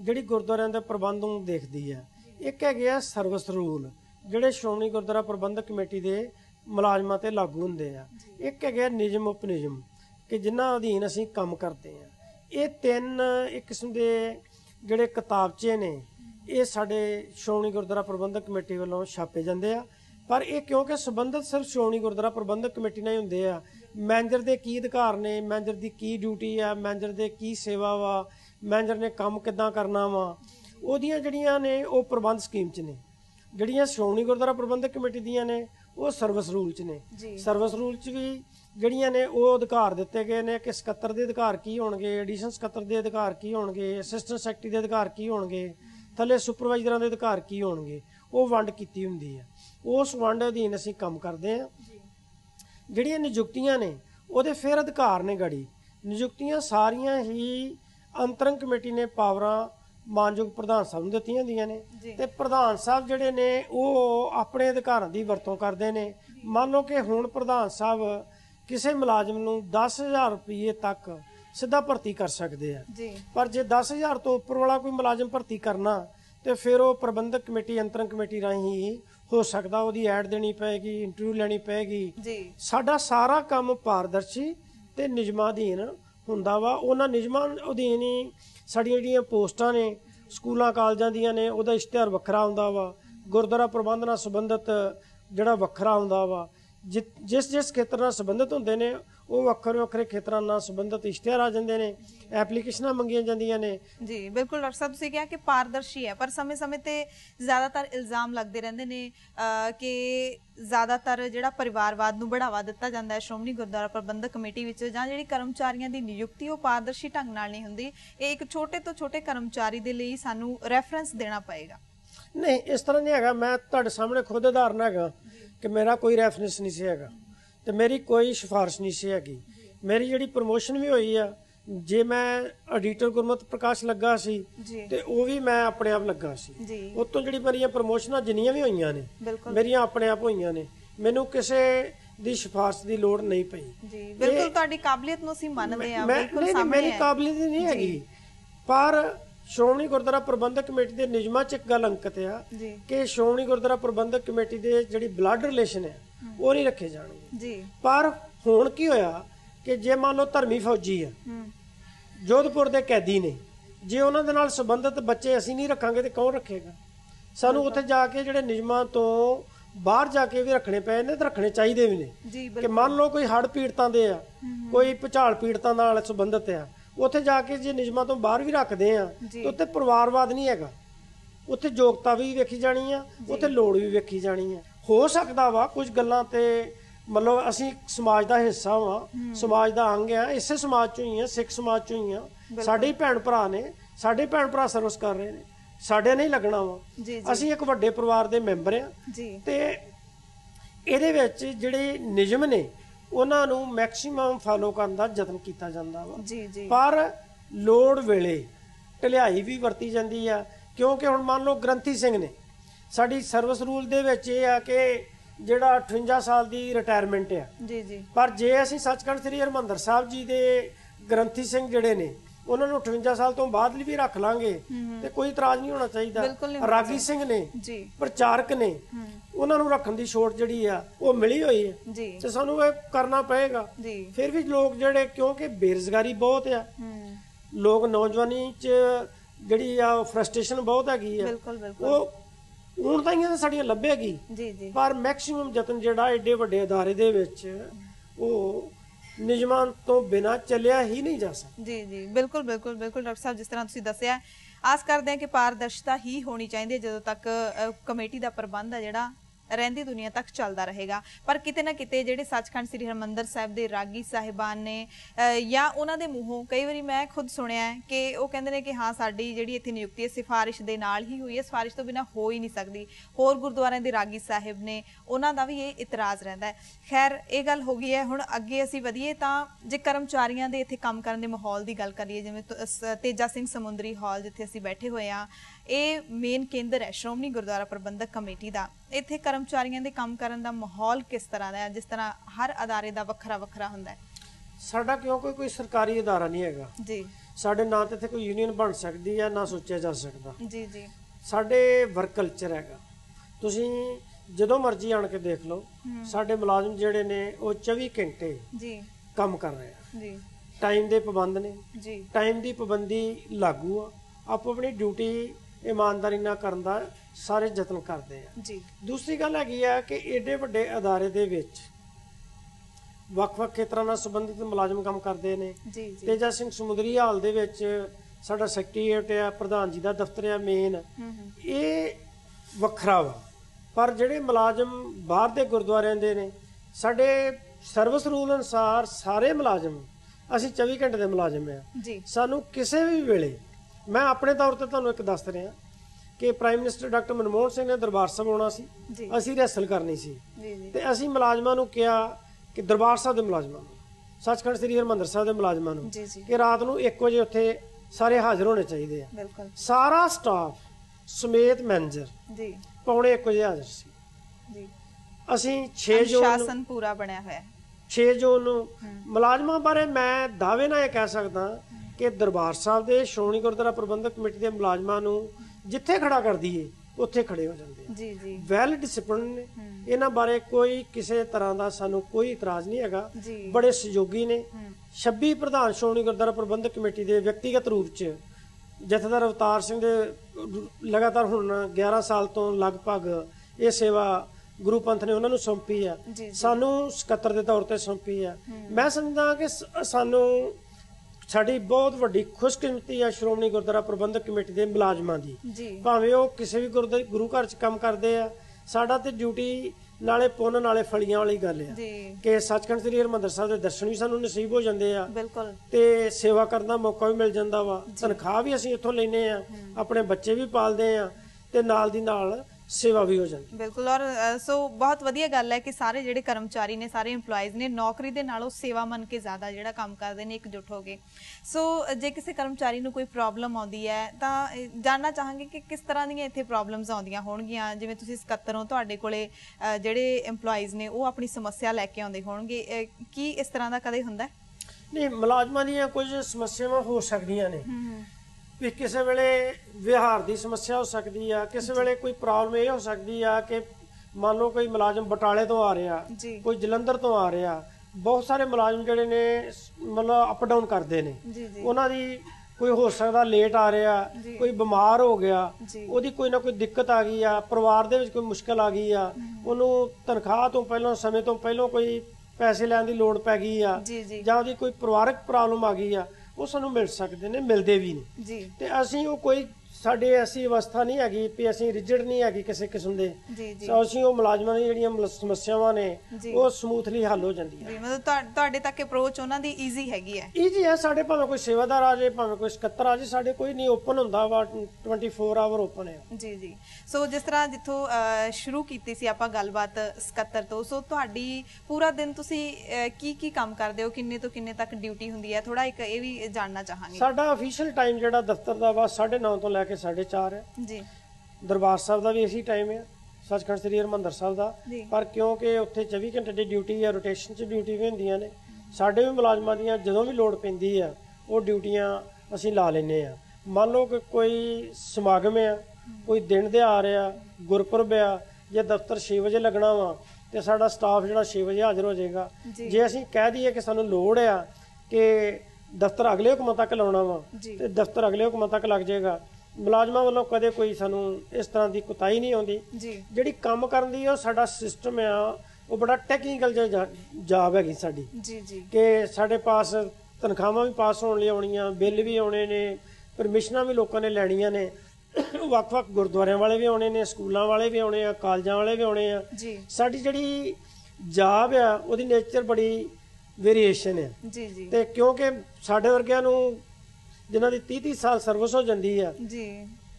ਜਿਹੜੀ ਗੁਰਦੁਆਰਿਆਂ ਦੇ ਪ੍ਰਬੰਧ ਨੂੰ ਦੇਖਦੀ ਆ। ਇੱਕ ਹੈਗੇ ਆ ਸਰਵਿਸ ਰੂਲ ਜਿਹੜੇ ਸ਼੍ਰੋਮਣੀ ਗੁਰਦੁਆਰਾ ਪ੍ਰਬੰਧਕ ਕਮੇਟੀ ਦੇ ਮੁਲਾਜ਼ਮਾਂ ਤੇ ਲਾਗੂ ਹੁੰਦੇ ਆ। ਇੱਕ ਹੈਗੇ ਨਿਯਮ ਉਪਨਿਯਮ ਕਿ ਜਿਨ੍ਹਾਂ ਅਧੀਨ ਅਸੀਂ ਕੰਮ ਕਰਦੇ ਆ। ਇਹ ਤਿੰਨ ਇੱਕ ਕਿਸਮ ਦੇ ਜਿਹੜੇ ਕਿਤਾਬਚੇ ਨੇ ਇਹ ਸਾਡੇ ਸ਼੍ਰੋਮਣੀ ਗੁਰਦੁਆਰਾ ਪ੍ਰਬੰਧਕ ਕਮੇਟੀ ਵੱਲੋਂ ਛਾਪੇ ਜਾਂਦੇ ਆ। ਪਰ ਇਹ ਕਿਉਂਕਿ ਸੰਬੰਧਿਤ ਸਿਰਫ ਸ਼੍ਰੋਮਣੀ ਗੁਰਦੁਆਰਾ ਪ੍ਰਬੰਧਕ ਕਮੇਟੀ ਨਾਲ ਹੀ ਹੁੰਦੇ ਆ ਮੈਨੇਜਰ ਦੇ ਕੀ ਅਧਿਕਾਰ ਨੇ ਮੈਨੇਜਰ ਦੀ ਕੀ ਡਿਊਟੀ ਆ ਮੈਨੇਜਰ ਦੇ ਕੀ ਸੇਵਾ ਵਾ ਮੈਨੇਜਰ ਨੇ ਕੰਮ ਕਿੱਦਾਂ ਕਰਨਾ ਵਾ ਉਹਦੀਆਂ ਜਿਹੜੀਆਂ ਨੇ ਉਹ ਪ੍ਰਬੰਧ ਸਕੀਮ 'ਚ ਨੇ। ਜਿਹੜੀਆਂ ਸ਼੍ਰੋਮਣੀ ਗੁਰਦੁਆਰਾ ਪ੍ਰਬੰਧਕ ਕਮੇਟੀ ਦੀਆਂ ਨੇ ਉਹ ਸਰਵਿਸ ਰੂਲ 'ਚ ਨੇ। ਸਰਵਿਸ ਰੂਲ 'ਚ ਵੀ ਜਿਹੜੀਆਂ ਨੇ ਉਹ ਅਧਿਕਾਰ ਦਿੱਤੇ ਗਏ ਨੇ ਕਿ ਸਕੱਤਰ ਦੇ ਅਧਿਕਾਰ ਕੀ ਹੋਣਗੇ ਐਡੀਸ਼ਨ ਸਕੱਤਰ ਦੇ ਅਧਿਕਾਰ ਕੀ ਹੋਣਗੇ ਅਸਿਸਟੈਂਟ ਸੈਕਟਰੀ ਦੇ ਅਧਿਕਾਰ ਕੀ ਹੋਣਗੇ ਥੱਲੇ ਸੁਪਰਵਾਈਜ਼ਰਾਂ ਦੇ ਅਧਿਕਾਰ ਕੀ ਹੋਣਗੇ ਉਹ ਵੰਡ ਕੀਤੀ ਹੁੰਦੀ ਹੈ। ਉਸ ਵੰਡ ਅਧੀਨ ਅਸੀਂ ਕੰਮ ਕਰਦੇ ਹਾਂ। ਜਿਹੜੀਆਂ ਨਿਯੁਕਤੀਆਂ ਨੇ ਉਹਦੇ ਫਿਰ ਅਧਿਕਾਰ ਨੇ ਗੜੀ। ਨਿਯੁਕਤੀਆਂ ਸਾਰੀਆਂ ਹੀ ਅੰਤਰੰਗ ਕਮੇਟੀ ਨੇ ਪਾਵਰਾਂ ਮਾਨਯੋਗ ਪ੍ਰਧਾਨ ਸਾਹਿਬ ਨੂੰ ਦਿੱਤੀਆਂ ਹੁੰਦੀਆਂ ਨੇ। ਤੇ ਪ੍ਰਧਾਨ ਸਾਹਿਬ ਜਿਹੜੇ ਨੇ ਉਹ ਆਪਣੇ ਅਧਿਕਾਰਾਂ ਦੀ ਵਰਤੋਂ ਕਰਦੇ ਨੇ। ਮੰਨ ਲਓ ਕਿ ਹੁਣ ਪ੍ਰਧਾਨ ਸਾਹਿਬ ਕਿਸੇ ਮੁਲਾਜ਼ਮ ਨੂੰ 10000 ਰੁਪਏ ਤੱਕ ਸਿੱਧਾ ਭਰਤੀ ਕਰ ਸਕਦੇ ਆ। ਪਰ ਜੇ 10000 ਤੋਂ ਉੱਪਰ ਵਾਲਾ ਕੋਈ ਮੁਲਾਜ਼ਮ ਭਰਤੀ ਕਰਨਾ ਤੇ ਫਿਰ ਉਹ ਪ੍ਰਬੰਧਕ ਕਮੇਟੀ ਅੰਤਰੰਗ ਕਮੇਟੀ ਰਾਹੀਂ ਹੀ ਹੋ ਸਕਦਾ ਉਹਦੀ ਐਡ ਦੇਣੀ ਪਏਗੀ ਇੰਟਰਵਿਊ ਲੈਣੀ ਪਏਗੀ। ਜੀ। ਸਾਡਾ ਸਾਰਾ ਕੰਮ ਪਾਰਦਰਸ਼ੀ ਤੇ ਨਿਯਮਾਂ ਅਧੀਨ ਹੁੰਦਾ ਵਾ। ਉਹਨਾਂ ਨਿਯਮਾਂ ਅਧੀਨ ਹੀ ਸਾਡੀਆਂ ਜਿਹੜੀਆਂ ਪੋਸਟਾਂ ਨੇ, ਸਕੂਲਾਂ, ਕਾਲਜਾਂ ਦੀਆਂ ਨੇ, ਉਹਦਾ ਇਸ਼ਤਿਹਾਰ ਵੱਖਰਾ ਹੁੰਦਾ ਵਾ। ਗੁਰਦੁਆਰਾ ਪ੍ਰਬੰਧ ਨਾਲ ਸੰਬੰਧਿਤ ਜਿਹੜਾ ਵੱਖਰਾ ਹੁੰਦਾ ਵਾ। ਜਿ- ਜਿਸ ਜਿਸ ਖੇਤਰ ਨਾਲ ਸੰਬੰਧਿਤ ਹੁੰਦੇ ਨੇ ਉਹ ਵੱਖਰੇ ਵੱਖਰੇ ਖੇਤਰਾਂ ਨਾਲ ਸੰਬੰਧਿਤ ਇਸ਼ਤਿਹਾਰ ਆ ਜਾਂਦੇ ਨੇ ਐਪਲੀਕੇਸ਼ਨਾਂ ਮੰਗੀਆਂ ਜਾਂਦੀਆਂ ਨੇ। ਜੀ ਬਿਲਕੁਲ ਡਾਕਟਰ ਸਾਹਿਬ ਤੁਸੀਂ ਕਿਹਾ ਕਿ ਪਾਰਦਰਸ਼ੀ ਹੈ ਪਰ ਸਮੇਂ-ਸਮੇਂ ਤੇ ਜ਼ਿਆਦਾਤਰ ਇਲਜ਼ਾਮ ਲੱਗਦੇ ਰਹਿੰਦੇ ਨੇ ਕਿ ਜ਼ਿਆਦਾਤਰ ਜਿਹੜਾ ਪਰਿਵਾਰਵਾਦ ਨੂੰ ਬੜਾਵਾ ਦਿੱਤਾ ਜਾਂਦਾ ਹੈ ਸ਼੍ਰੋਮਣੀ ਗੁਰਦੁਆਰਾ ਪ੍ਰਬੰਧਕ ਕਮੇਟੀ ਵਿੱਚ ਜਾਂ ਜਿਹੜੀ ਕਰਮਚਾਰੀਆਂ ਦੀ ਨਿਯੁਕਤੀ ਉਹ ਪਾਰਦਰਸ਼ੀ ਢੰਗ ਨਾਲ ਨਹੀਂ ਹੁੰਦੀ। ਇਹ ਇੱਕ ਛੋਟੇ ਤੋਂ ਛੋਟੇ ਕਰਮਚਾਰੀ ਦੇ ਲਈ ਸਾਨੂੰ ਰੈਫਰੈਂਸ ਦੇਣਾ ਪਏਗਾ। ਨਹੀਂ ਇਸ ਤਰ੍ਹਾਂ ਨਹੀਂ ਹੈਗਾ। ਮੈਂ ਤੁਹਾਡੇ ਸਾਹਮਣੇ ਖੁਦ ਉਦਾਹਰਨ ਹੈਗਾ ਕਿ ਮੇਰਾ ਕੋਈ ਰੈਫਰੈਂਸ ਨਹੀਂ ਸੀ ਹੈਗਾ। ਤੇ ਮੇਰੀ ਕੋਈ ਸਿਫਾਰਿਸ਼ ਨਹੀਂ ਸੀ ਹੈਗੀ। ਮੇਰੀ ਜਿਹੜੀ ਪ੍ਰਮੋਸ਼ਨ ਵੀ ਹੋਈ ਆ ਜੇ ਮੈਂ ਐਡੀਟਰ ਗੁਰਮਤ ਪ੍ਰਕਾਸ਼ ਲੱਗਾ ਸੀ ਤੇ ਉਹ ਵੀ ਮੈਂ ਆਪਣੇ ਆਪ ਲੱਗਾ ਸੀ। ਉਤੋਂ ਜਿਹੜੀ ਮੇਰੀਆਂ ਪ੍ਰਮੋਸ਼ਨਾਂ ਜਿੰਨੀਆਂ ਵੀ ਹੋਈਆਂ ਨੇ ਮੇਰੀਆਂ ਆਪਣੇ ਆਪ ਹੋਈਆਂ ਨੇ। ਮੈਨੂੰ ਕਿਸੇ ਦੀ ਸਿਫਾਰਿਸ਼ ਦੀ ਲੋੜ ਨਹੀਂ ਪਈ। ਜੀ ਬਿਲਕੁਲ ਤੁਹਾਡੀ ਕਾਬਲੀਅਤ ਨੂੰ ਅਸੀਂ ਮੰਨਦੇ ਮੈਂ ਬਿਲਕੁਲ ਸਾਹਮਣੇ ਮੇਰੀ ਕਾਬਲੀਅਤ ਨਹੀਂ ਹੈਗੀ। ਪਰ ਸ਼੍ਰੋਮਣੀ ਗੁਰਦੁਆਰਾ ਪ੍ਰਬੰਧਕ ਕਮੇਟੀ ਦੇ ਨਿਯਮਾਂ 'ਚ ਇੱਕ ਗੱਲ ਅੰਕਿਤ ਆ ਕਿ ਸ਼੍ਰੋਮਣੀ ਗੁਰਦੁਆਰਾ ਪ੍ਰਬੰਧਕ ਕਮੇਟੀ ਦੇ ਜਿਹੜੀ ਬਲੱਡ ਰਿਲੇਸ਼ਨ ਹੈ ਉਹ ਨਹੀਂ ਰੱਖੇ ਜਾਣਗੇ। ਜੀ। ਪਰ ਹੁਣ ਕੀ ਹੋਇਆ ਕਿ ਜੇ ਮੰਨ ਲਓ ਧਰਮੀ ਫੌਜੀ ਆ ਜੋਧਪੁਰ ਦੇ ਕੈਦੀ ਨੇ ਜੇ ਉਹਨਾਂ ਦੇ ਨਾਲ ਸੰਬੰਧਿਤ ਬੱਚੇ ਅਸੀਂ ਨਹੀਂ ਰੱਖਾਂਗੇ ਤੇ ਕੌਣ ਰੱਖੇਗਾ? ਸਾਨੂੰ ਉੱਥੇ ਜਾ ਕੇ ਜਿਹੜੇ ਨਿਯਮਾਂ ਤੋਂ ਬਾਹਰ ਜਾ ਕੇ ਵੀ ਰੱਖਣੇ ਪਏ ਨੇ ਤੇ ਰੱਖਣੇ ਚਾਹੀਦੇ ਵੀ ਨੇ। ਕਿ ਮੰਨ ਲਓ ਕੋਈ ਹੜ੍ਹ ਪੀੜਤਾਂ ਦੇ ਆ ਕੋਈ ਭੁਚਾਲ ਪੀੜਤਾਂ ਨਾਲ ਸੰਬੰਧਿਤ ਆ ਉੱਥੇ ਜਾ ਕੇ ਜੇ ਨਿਯਮਾਂ ਤੋਂ ਬਾਹਰ ਵੀ ਰੱਖਦੇ ਆ। ਤੇ ਉੱਥੇ ਪਰਿਵਾਰਵਾਦ ਨਹੀਂ ਹੈਗਾ। ਉੱਥੇ ਯੋਗਤਾ ਵੀ ਵੇਖੀ ਜਾਣੀ ਆ ਉੱਥੇ ਲੋੜ ਵੀ ਵੇਖੀ ਜਾਣੀ ਆ। ਹੋ ਸਕਦਾ ਵਾ ਕੁਝ ਗੱਲਾਂ ਤੇ ਮਤਲਬ ਅਸੀਂ ਸਮਾਜ ਦਾ ਹਿੱਸਾ ਵਾਂ ਸਮਾਜ ਦਾ ਅੰਗ ਆ ਇਸੇ ਸਮਾਜ ਚੋਂ ਹੀ ਆ ਸਿੱਖ ਸਮਾਜ ਚੋਂ ਹੀ ਆ। ਸਾਡੇ ਹੀ ਭੈਣ ਭਰਾ ਨੇ ਸਾਡੇ ਭੈਣ ਭਰਾ ਸਰਵਿਸ ਕਰ ਰਹੇ ਨੇ ਸਾਡੇ ਨਹੀਂ ਲੱਗਣਾ ਵਾ। ਅਸੀਂ ਇੱਕ ਵੱਡੇ ਪਰਿਵਾਰ ਦੇ ਮੈਂਬਰ ਆ। ਜੀ। ਤੇ ਇਹਦੇ ਵਿੱਚ ਜਿਹੜੇ ਨਿਯਮ ਨੇ ਉਹਨਾਂ ਨੂੰ ਮੈਕਸਿਮਮ ਫਾਲੋ ਕਰਨ ਦਾ ਯਤਨ ਕੀਤਾ ਜਾਂਦਾ ਵਾ। ਪਰ ਲੋੜ ਵੇਲੇ ਢਲਿਆਈ ਵੀ ਵਰਤੀ ਜਾਂਦੀ ਆ ਕਿਉਂਕਿ ਹੁਣ ਮੰਨ ਲਓ ਗ੍ਰੰਥੀ ਸਿੰਘ ਨੇ ਸਾਡੀ ਸਰਵਿਸ ਰੂਲ ਦੇ ਵਿੱਚ ਇਹ ਆ ਕਿ ਜਿਹੜਾ 58 ਸਾਲ ਦੀ ਰਿਟਾਇਰਮੈਂਟ ਆ। ਜੀ ਜੀ। ਪਰ ਜੇ ਅਸੀਂ ਸੱਚਖੰਡ ਸ੍ਰੀ ਹਰਿਮੰਦਰ ਸਾਹਿਬ ਜੀ ਦੇ ਗ੍ਰੰਥੀ ਸਿੰਘ ਜਿਹੜੇ ਨੇ ਉਹਨਾਂ ਨੂੰ 58 ਸਾਲ ਤੋਂ ਬਾਅਦ ਲਈ ਵੀ ਰੱਖ ਲਾਂਗੇ ਤੇ ਕੋਈ ਇਤਰਾਜ਼ ਨਹੀਂ ਹੋਣਾ ਚਾਹੀਦਾ। ਰਾਗੀ ਸਿੰਘ ਨੇ ਜੀ। ਪ੍ਰਚਾਰਕ ਨੇ ਉਹਨਾਂ ਨੂੰ ਰੱਖਣ ਦੀ ਛੋਟ ਜਿਹੜੀ ਆ ਉਹ ਮਿਲੀ ਹੋਈ ਹੈ ਤੇ ਸਾਨੂੰ ਇਹ ਕਰਨਾ ਪਏਗਾ। ਫਿਰ ਵੀ ਲੋਕ ਜਿਹੜੇ ਕਿਉਂਕਿ ਬੇਰੁਜ਼ਗਾਰੀ ਬਹੁਤ ਆ। ਲੋਕ ਨੌਜਵਾਨੀ ਚ ਜਿਹੜੀ ਆ ਫਰਸਟ੍ਰੇਸ਼ਨ ਬਹੁਤ ਹੈਗੀ ਆ। ਉਹ ਹੁਣ ਤਾਂ ਇਹਨਾਂ ਸਾਡੀਆਂ ਲੱਭੇਗੀ ਜੀ ਜੀ। ਪਰ ਮੈਕਸਿਮਮ ਯਤਨ ਜਿਹੜਾ ਏਡੇ ਵੱਡੇ ਅਦਾਰੇ ਦੇ ਵਿੱਚ ਉਹ ਨਿਯਮਾਂ ਤੋਂ ਬਿਨਾ ਚੱਲਿਆ ਹੀ ਨਹੀਂ ਜਾ ਸਕਦਾ। ਜੀ ਜੀ। ਬਿਲਕੁਲ ਬਿਲਕੁਲ ਬਿਲਕੁਲ ਡਾਕਟਰ ਸਾਹਿਬ ਜਿਸ ਤਰ੍ਹਾਂ ਤੁਸੀਂ ਦੱਸਿਆ ਆਸ ਕਰਦੇ ਹਾਂ ਕਿ ਪਾਰਦਰਸ਼ਤਾ ਹੀ ਹੋਣੀ ਚਾਹੀਦੀ ਹੈ ਜਦੋਂ ਤੱਕ ਕਮੇਟੀ ਦਾ ਪ੍ਰਬੰਧ ਹੈ ਜਿਹੜਾ ਰਹਿੰਦੀ ਦੁਨੀਆ ਤੱਕ ਚੱਲਦਾ ਰਹੇਗਾ। ਪਰ ਕਿਤੇ ਨਾ ਕਿਤੇ ਜਿਹੜੇ ਸੱਚਖੰਡ ਸ੍ਰੀ ਹਰਮੰਦਰ ਸਾਹਿਬ ਦੇ ਰਾਗੀ ਸਾਹਿਬਾਨ ਨੇ ਜਾਂ ਉਹਨਾਂ ਦੇ ਮੂੰਹੋਂ ਕਈ ਵਾਰੀ ਮੈਂ ਖੁਦ ਸੁਣਿਆ ਕਿ ਉਹ ਕਹਿੰਦੇ ਨੇ ਕਿ ਹਾਂ, ਸਾਡੀ ਜਿਹੜੀ ਇੱਥੇ ਨਿਯੁਕਤੀ ਹੈ, ਸਿਫਾਰਿਸ਼ ਦੇ ਨਾਲ ਹੀ ਹੋਈ ਹੈ। ਸਿਫਾਰਿਸ਼ ਤੋਂ ਬਿਨਾ ਹੋ ਹੀ ਨਹੀਂ ਸਕਦੀ। ਹੋਰ ਗੁਰਦੁਆਰਿਆਂ ਦੇ ਰਾਗੀ ਸਾਹਿਬ ਨੇ, ਉਹਨਾਂ ਦਾ ਵੀ ਇਹ ਇਤਰਾਜ਼ ਰਹਿੰਦਾ ਹੈ। ਖੈਰ, ਇਹ ਗੱਲ ਹੋ ਗਈ ਹੈ, ਹੁਣ ਅੱਗੇ ਅਸੀਂ ਵਧੀਏ ਤਾਂ ਜੇ ਕਰਮਚਾਰੀਆਂ ਦੇ ਇੱਥੇ ਕੰਮ ਕਰਨ ਦੇ ਮਾਹੌਲ ਦੀ ਗੱਲ ਕਰੀਏ, ਜਿਵੇਂ ਤੇਜਾ ਸਿੰਘ ਸਮੁੰਦਰੀ ਹਾਲ ਜਿੱਥੇ ਅਸੀਂ ਬੈਠੇ ਹੋਏ ਆ ਇਹ ਮੇਨ ਕੇਂਦਰ ਹੈ ਸ਼੍ਰੋਮਣੀ ਗੁਰਦੁਆਰਾ ਪ੍ਰਬੰਧਕ ਕਮੇਟੀ ਦਾ। ਇੱਥੇ ਕਰਮਚਾਰੀਆਂ ਦੇ ਕੰਮ ਕਰਨ ਦਾ ਮਾਹੌਲ ਕਿਸ ਤਰ੍ਹਾਂ ਦਾ ਹੈ? ਜਿਸ ਤਰ੍ਹਾਂ ਹਰ ਅਦਾਰੇ ਦਾ ਵੱਖਰਾ ਵੱਖਰਾ ਹੁੰਦਾ ਹੈ। ਸਾਡਾ ਕਿਉਂਕਿ ਕੋਈ ਸਰਕਾਰੀ ਅਦਾਰਾ ਨਹੀਂ ਹੈਗਾ। ਜੀ। ਸਾਡੇ ਨਾਂ ਤੇ ਇੱਥੇ ਕੋਈ ਯੂਨੀਅਨ ਬਣ ਸਕਦੀ ਹੈ ਨਾ ਸੋਚਿਆ ਜਾ ਸਕਦਾ। ਜੀ ਜੀ। ਸਾਡੇ ਵਰਕ ਕਲਚਰ ਹੈਗਾ। ਤੁਸੀਂ ਜਦੋਂ ਮਰਜ਼ੀ ਆਣ ਕੇ ਦੇਖ ਲਓ ਸਾਡੇ ਮੁਲਾਜ਼ਮ ਜਿਹੜੇ ਨੇ ਉਹ 24 ਘੰਟੇ ਜੀ। ਕੰਮ ਕਰ ਰਹੇ ਆ। ਜੀ। ਟਾਈਮ ਦੇ ਪਾਬੰਦ ਨੇ। ਜੀ। ਟਾਈਮ ਦੀ ਪਾਬੰਦੀ ਲਾਗੂ ਆ। ਆਪੋ ਆਪਣੀ ਡਿਊਟੀ ਇਮਾਨਦਾਰੀ ਨਾਲ ਕਰਨ ਦਾ ਸਾਰੇ ਯਤਨ ਕਰਦੇ ਆ। ਜੀ। ਦੂਸਰੀ ਗੱਲ ਹੈਗੀ ਆ ਕਿ ਏਡੇ ਵੱਡੇ ਅਦਾਰੇ ਦੇ ਵਿੱਚ ਵੱਖ-ਵੱਖ ਖੇਤਰਾਂ ਨਾਲ ਸੰਬੰਧਿਤ ਮੁਲਾਜ਼ਮ ਕੰਮ ਕਰਦੇ ਨੇ। ਤੇਜਾ ਸਿੰਘ ਸਮੁੰਦਰੀ ਹਾਲ ਦੇ ਵਿੱਚ ਸਾਡਾ ਸੈਕਟਰੀਏਟ ਆ ਪ੍ਰਧਾਨ ਜੀ ਦਾ ਦਫ਼ਤਰ ਆ ਮੇਨ ਇਹ ਵੱਖਰਾ ਵਾ। ਪਰ ਜਿਹੜੇ ਮੁਲਾਜ਼ਮ ਬਾਹਰ ਦੇ ਗੁਰਦੁਆਰਿਆਂ ਦੇ ਨੇ ਸਾਡੇ ਸਰਵਿਸ ਰੂਲ ਅਨੁਸਾਰ ਸਾਰੇ ਮੁਲਾਜ਼ਮ ਅਸੀਂ 24 ਘੰਟੇ ਦੇ ਮੁਲਾਜ਼ਮ ਆ। ਸਾਨੂੰ ਕਿਸੇ ਵੀ ਵੇਲੇ ਮੈਂ ਆਪਣੇ ਤੌਰ ਤੇ ਤੁਹਾਨੂੰ ਇੱਕ ਦੱਸ ਰਿਹਾ ਕਿ prime minister doctor Manmohan Singh ਨੇ ਦਰਬਾਰ ਸਾਹਿਬ ਆਉਣਾ ਸੀ। ਅਸੀਂ ਰਿਹਰਸਲ ਕਰਨੀ ਸੀ। ਤੇ ਅਸੀਂ ਮੁਲਾਜ਼ਮਾਂ ਨੂੰ ਕਿਹਾ ਕਿ ਦਰਬਾਰ ਸਾਹਿਬ ਦੇ ਮੁਲਾਜ਼ਮਾਂ ਨੂੰ ਸੱਚਖੰਡ ਸ੍ਰੀ ਹਰਿਮੰਦਰ ਸਾਹਿਬ ਦੇ ਮੁਲਾਜ਼ਮਾਂ ਨੂੰ ਕਿ ਰਾਤ ਨੂੰ 1 ਵਜੇ ਉੱਥੇ ਸਾਰੇ ਹਾਜ਼ਰ ਹੋਣੇ ਚਾਹੀਦੇ ਆ। ਸਾਰਾ ਸਟਾਫ ਸਮੇਤ ਮੈਨੇਜਰ ਜੀ। ਪੌਣੇ 1 ਵਜੇ ਹਾਜ਼ਰ ਸੀ। ਜੀ। ਅਸੀਂ 6 ਜੂਨ ਨੂੰ ਸ਼ਾਸਨ ਪੂਰਾ ਬਣਿਆ ਹੋਇਆ ਹੈ। 6 ਜੂਨ ਨੂੰ ਮੁਲਾਜ਼ਮਾਂ ਬਾਰੇ ਮੈਂ ਦਾਅਵੇ ਨਾਲ ਇਹ ਕਹਿ ਸਕਦਾ ਕਿ ਦਰਬਾਰ ਸਾਹਿਬ ਦੇ ਸ਼੍ਰੋਮਣੀ ਗੁਰਦੁਆਰਾ ਪ੍ਰਬੰਧਕ ਕਮੇਟੀ ਦੇ ਮੁਲਾਜ਼ਮਾਂ ਨੂੰ ਜਿੱਥੇ ਖੜਾ ਕਰ ਦਈਏ ਉੱਥੇ ਖੜੇ ਹੋ ਜਾਂਦੇ ਆ। ਜੀ ਜੀ। ਵੈਲ ਡਿਸਪਲਿਨ ਨੇ। ਇਹਨਾਂ ਬਾਰੇ ਕੋਈ ਕਿਸੇ ਤਰ੍ਹਾਂ ਦਾ ਸਾਨੂੰ ਕੋਈ ਇਤਰਾਜ਼ ਨਹੀਂ ਹੈਗਾ। ਬੜੇ ਸਹਿਯੋਗੀ ਨੇ। ਹੂੰ। 26 ਪ੍ਰਧਾਨ ਸ਼੍ਰੋਮਣੀ ਗੁਰਦੁਆਰਾ ਪ੍ਰਬੰਧਕ ਕਮੇਟੀ ਦੇ ਵਿਅਕਤੀਗਤ ਰੂਪ 'ਚ ਜਥੇਦਾਰ ਅਵਤਾਰ ਸਿੰਘ ਦੇ ਲਗਾਤਾਰ ਹੁਣ 11 ਸਾਲ ਤੋਂ ਲਗਭਗ ਇਹ ਸੇਵਾ ਗੁਰੂ ਪੰਥ ਨੇ ਉਹਨਾਂ ਨੂੰ ਸੌਂਪੀ ਆ ਸਾਨੂੰ ਸਕੱਤਰ ਦੇ ਤੌਰ ਤੇ ਸੌਂਪੀ ਆ ਮੈਂ ਸਮਝਦਾ ਕਿ ਸਾਨੂੰ ਸਾਡੀ ਬਹੁਤ ਵੱਡੀ ਖੁਸ਼ਕਿਸਮਤੀ ਆ ਸ਼੍ਰੋਮਣੀ ਗੁਰਦੁਆਰਾ ਪ੍ਰਬੰਧਕ ਕਮੇਟੀ ਦੇ ਮੁਲਾਜ਼ਮਾਂ ਦੀ। ਭਾਵੇਂ ਉਹ ਕਿਸੇ ਵੀ ਗੁਰੂ ਘਰ 'ਚ ਕੰਮ ਕਰਦੇ ਆ ਸਾਡਾ ਤੇ ਡਿਊਟੀ ਨਾਲੇ ਪੁੰਨ ਨਾਲੇ ਫਲੀਆਂ ਵਾਲੀ ਗੱਲ ਆ। ਕਿ ਸੱਚਖੰਡ ਸ੍ਰੀ ਹਰਿਮੰਦਰ ਸਾਹਿਬ ਦੇ ਦਰਸ਼ਨ ਵੀ ਸਾਨੂੰ ਨਸੀਬ ਹੋ ਜਾਂਦੇ ਆ। ਬਿਲਕੁਲ। ਤੇ ਸੇਵਾ ਕਰਨ ਦਾ ਮੌਕਾ ਵੀ ਮਿਲ ਜਾਂਦਾ ਵਾ। ਤਨਖਾਹ ਵੀ ਅਸੀਂ ਇੱਥੋਂ ਲੈਨੇ ਆ। ਆਪਣੇ ਬੱਚੇ ਵੀ ਪਾਲਦੇ ਆ। ਤੇ ਨਾਲ ਦੀ ਨਾਲ ਸੇਵਾ ਵੀ ਹੋ ਜਾਂਦੀ। ਬਿਲਕੁਲ ਔਰ ਸੋ ਬਹੁਤ ਵਧੀਆ ਗੱਲ ਹੈ ਕਿ ਸਾਰੇ ਜਿਹੜੇ ਕਰਮਚਾਰੀ ਨੇ ਸਾਰੇ EMPLOYEES ਨੇ ਨੌਕਰੀ ਦੇ ਨਾਲੋਂ ਸੇਵਾ ਮੰਨ ਕੇ ਜ਼ਿਆਦਾ ਜਿਹੜਾ ਕੰਮ ਕਰਦੇ ਨੇ ਇਕਜੁੱਟ ਹੋ ਕੇ ਸੋ ਜੇ ਕਿਸੇ ਕਰਮਚਾਰੀ ਨੂੰ ਕੋਈ ਪ੍ਰੋਬਲਮ ਆਉਂਦੀ ਹੈ ਤਾਂ ਜਾਣਨਾ ਚਾਹਾਂਗੇ ਕਿ ਕਿਸ ਤਰ੍ਹਾਂ ਦੀਆਂ ਇੱਥੇ ਪ੍ਰੋਬਲਮਸ ਆਉਂਦੀਆਂ ਹੋਣਗੀਆਂ। ਜਿਵੇਂ ਤੁਸੀਂ ਸਕੱਤਰ ਹੋ ਤੁਹਾਡੇ ਕੋਲੇ ਜਿਹੜੇ EMPLOYEES ਨੇ ਉਹ ਆਪਣੀ ਸਮੱਸਿਆ ਲੈ ਕੇ ਆਉਂਦੇ ਹੋਣਗੇ। ਕੀ ਇਸ ਤਰ੍ਹਾਂ ਦਾ ਕਦੇ ਹੁੰਦਾ ਨਹੀਂ ਮੁਲਾਜ਼ਮਾਂ ਦੀਆਂ ਕੁਝ ਸਮੱਸਿਆਵਾਂ ਹੋ ਸਕਦੀਆਂ ਨੇ। ਵੀ ਕਿਸੇ ਵੇਲੇ ਵਿਹਾਰ ਦੀ ਸਮੱਸਿਆ ਹੋ ਸਕਦੀ ਆ ਕਿਸੇ ਵੇਲੇ ਕੋਈ ਪ੍ਰੋਬਲਮ ਇਹ ਹੋ ਸਕਦੀ ਆ ਕਿ ਮੰਨ ਲਓ ਕੋਈ ਮੁਲਾਜ਼ਮ ਬਟਾਲੇ ਤੋਂ ਆ ਰਿਹਾ ਕੋਈ ਜਲੰਧਰ ਤੋਂ ਆ ਰਿਹਾ ਬਹੁਤ ਸਾਰੇ ਮੁਲਾਜ਼ਮ ਜਿਹੜੇ ਨੇ ਮਤਲਬ ਅਪ ਡਾਊਨ ਕਰਦੇ ਨੇ। ਉਹਨਾਂ ਦੀ ਕੋਈ ਹੋ ਸਕਦਾ ਲੇਟ ਆ ਰਿਹਾ। ਕੋਈ ਬਿਮਾਰ ਹੋ ਗਿਆ ਉਹਦੀ ਕੋਈ ਨਾ ਕੋਈ ਦਿੱਕਤ ਆ ਗਈ ਆ ਪਰਿਵਾਰ ਦੇ ਵਿੱਚ ਕੋਈ ਮੁਸ਼ਕਲ ਆ ਗਈ ਆ ਉਹਨੂੰ ਤਨਖਾਹ ਤੋਂ ਪਹਿਲਾਂ ਸਮੇਂ ਤੋਂ ਪਹਿਲਾਂ ਕੋਈ ਪੈਸੇ ਲੈਣ ਦੀ ਲੋੜ ਪੈ ਗਈ ਆ ਜਾਂ ਉਹਦੀ ਕੋਈ ਪਰਿਵਾਰਕ ਪ੍ਰੋਬਲਮ ਆ ਗਈ ਆ ਉਹ ਸਾਨੂੰ ਮਿਲ ਸਕਦੇ ਨੇ ਮਿਲਦੇ ਵੀ ਨੇ। ਜੀ। ਤੇ ਅਸੀਂ ਉਹ ਕੋਈ ਸਾਡੇ ਐਸੀ ਅਵਸਥਾ ਨਹੀਂ ਹੈਗੀ ਵੀ ਅਸੀਂ ਰਿਜਿਡ ਨਹੀਂ ਹੈਗੀ ਕਿਸੇ ਕਿਸਮ ਦੇ। ਜੀ ਜੀ। ਸੋ ਅਸੀਂ ਉਹ ਮੁਲਾਜ਼ਮਾਂ ਦੀਆਂ ਜਿਹੜੀਆਂ ਮੁਲ- ਸਮੱਸਿਆਵਾਂ ਨੇ ਜੀ। ਉਹ ਸਮੂਥਲੀ ਹੱਲ ਹੋ ਜਾਂਦੀਆਂ। ਜੀ ਮਤਲਬ ਤੁਹਾ- ਤੁਹਾਡੇ ਤੱਕ ਅਪਰੋਚ ਉਹਨਾਂ ਦੀ ਈਜ਼ੀ ਹੈਗੀ ਹੈ। ਇਹ ਜੀ ਹੈ ਸਾਡੇ ਭਾਵੇਂ ਕੋਈ ਸੇਵਾਦਾਰ ਆ ਜਾਏ ਭਾਵੇਂ ਕੋਈ ਸਕੱਤਰ ਆ ਜਾਏ ਸਾਡੇ ਕੋਈ ਨਹੀਂ ਓਪਨ ਹੁੰਦਾ ਵਾ 24 ਆਵਰ ਓਪਨ ਹੈ। ਜੀ ਜੀ। ਸੋ ਜਿਸ ਤਰ੍ਹਾਂ ਜਿੱਥੋਂ ਅਹ, ਸ਼ੁਰੂ ਕੀਤੀ ਸੀ ਆਪਾਂ ਗੱਲਬਾਤ ਸਕੱਤਰ ਤੋਂ ਸੋ ਤੁਹਾਡੀ ਪੂਰਾ ਦਿਨ ਤੁਸੀਂ ਕੀ ਕੀ ਕੰਮ ਕਰਦੇ ਹੋ? ਕਿੰਨੇ ਤੋਂ ਕਿੰਨੇ ਤੱਕ ਡਿਊਟੀ ਹੁੰਦੀ ਹੈ? ਥੋੜਾ ਇੱਕ ਇਹ ਵੀ ਜਾਣਨਾ ਚਾਹਾਂਗੇ। ਸਾਡਾ ਅਫੀਸ਼ੀਅਲ ਟਾਈਮ ਜਿਹੜਾ ਦਫ਼ਤਰ ਦਾ ਵਾ 9:30 ਤੋਂ ਲੈ ਕੇ 4:30 ਹੈ। ਜੀ। ਦਰਬਾਰ ਸਾਹਿਬ ਦਾ ਵੀ ਇਸੇ ਟਾਈਮ ਹੈ। ਸੱਚਖੰਡ ਸ੍ਰੀ ਹਰਿਮੰਦਰ ਸਾਹਿਬ ਦਾ। ਜੀ। ਪਰ ਕਿਉਂਕਿ ਉੱਥੇ 24 ਘੰਟੇ ਦੀ ਡਿਊਟੀ ਆ ਰੋਟੇਸ਼ਨ 'ਚ ਡਿਊਟੀ ਵੀ ਹੁੰਦੀਆਂ ਨੇ ਸਾਡੇ ਵੀ ਮੁਲਾਜ਼ਮਾਂ ਦੀਆਂ ਜਦੋਂ ਵੀ ਲੋੜ ਪੈਂਦੀ ਆ ਉਹ ਡਿਊਟੀਆਂ ਅਸੀਂ ਲਾ ਲੈਨੇ ਆ। ਮੰਨ ਲਓ ਕਿ ਕੋਈ ਸਮਾਗਮ ਆ ਕੋਈ ਦਿਨ ਦਿਹਾੜ ਆ ਗੁਰਪੁਰਬ ਆ ਜੇ ਦਫ਼ਤਰ 6 ਵਜੇ ਲੱਗਣਾ ਵਾ ਤੇ ਸਾਡਾ ਸਟਾਫ ਜਿਹੜਾ 6 ਵਜੇ ਹਾਜ਼ਰ ਹੋ ਜਾਏਗਾ। ਜੀ। ਜੇ ਅਸੀਂ ਕਹਿ ਦਈਏ ਕਿ ਸਾਨੂੰ ਲੋੜ ਆ ਕਿ ਦਫ਼ਤਰ ਅਗਲੇ ਹੁਕਮਾਂ ਤੱਕ ਲਾਉਣਾ ਵਾ ਜੀ। ਤੇ ਦਫ਼ਤਰ ਅਗਲੇ ਹੁਕਮਾਂ ਤੱਕ ਲੱਗ ਜਾਏਗਾ ਮੁਲਾਜ਼ਮਾਂ ਵੱਲੋਂ ਕਦੇ ਕੋਈ ਸਾਨੂੰ ਇਸ ਤਰ੍ਹਾਂ ਦੀ ਕੁਤਾਹੀ ਨਹੀਂ ਆਉਂਦੀ। ਜੀ। ਜਿਹੜੀ ਕੰਮ ਕਰਨ ਦੀ ਉਹ ਸਾਡਾ ਸਿਸਟਮ ਆ ਉਹ ਬੜਾ ਟੈਕਨੀਕਲ ਜਿਹਾ ਜਾਬ ਹੈਗੀ ਸਾਡੀ। ਜੀ ਜੀ। ਕਿ ਸਾਡੇ ਪਾਸ ਤਨਖਾਹਾਂ ਵੀ ਪਾਸ ਹੋਣ ਲਈ ਆਉਣੀਆਂ ਬਿੱਲ ਵੀ ਆਉਣੇ ਨੇ ਪਰਮਿਸ਼ਨਾਂ ਵੀ ਲੋਕਾਂ ਨੇ ਲੈਣੀਆਂ ਨੇ। ਵੱਖ-ਵੱਖ ਗੁਰਦੁਆਰਿਆਂ ਵਾਲੇ ਵੀ ਆਉਣੇ ਨੇ ਸਕੂਲਾਂ ਵਾਲੇ ਵੀ ਆਉਣੇ ਆ ਕਾਲਜਾਂ ਵਾਲੇ ਵੀ ਆਉਣੇ ਆ। ਸਾਡੀ ਜਿਹੜੀ ਜਾਬ ਆ ਉਹਦੀ ਨੇਚਰ ਬੜੀ ਵੇਰੀਏਸ਼ਨ ਹੈ ਜੀ ਜੀ। ਤੇ ਕਿਉਂਕਿ ਸਾਡੇ ਵਰਗਿਆਂ ਨੂੰ ਜਿਨ੍ਹਾਂ ਦੀ 30 30 ਸਾਲ ਸਰਵਿਸ ਹੋ ਜਾਂਦੀ ਆ ਜੀ।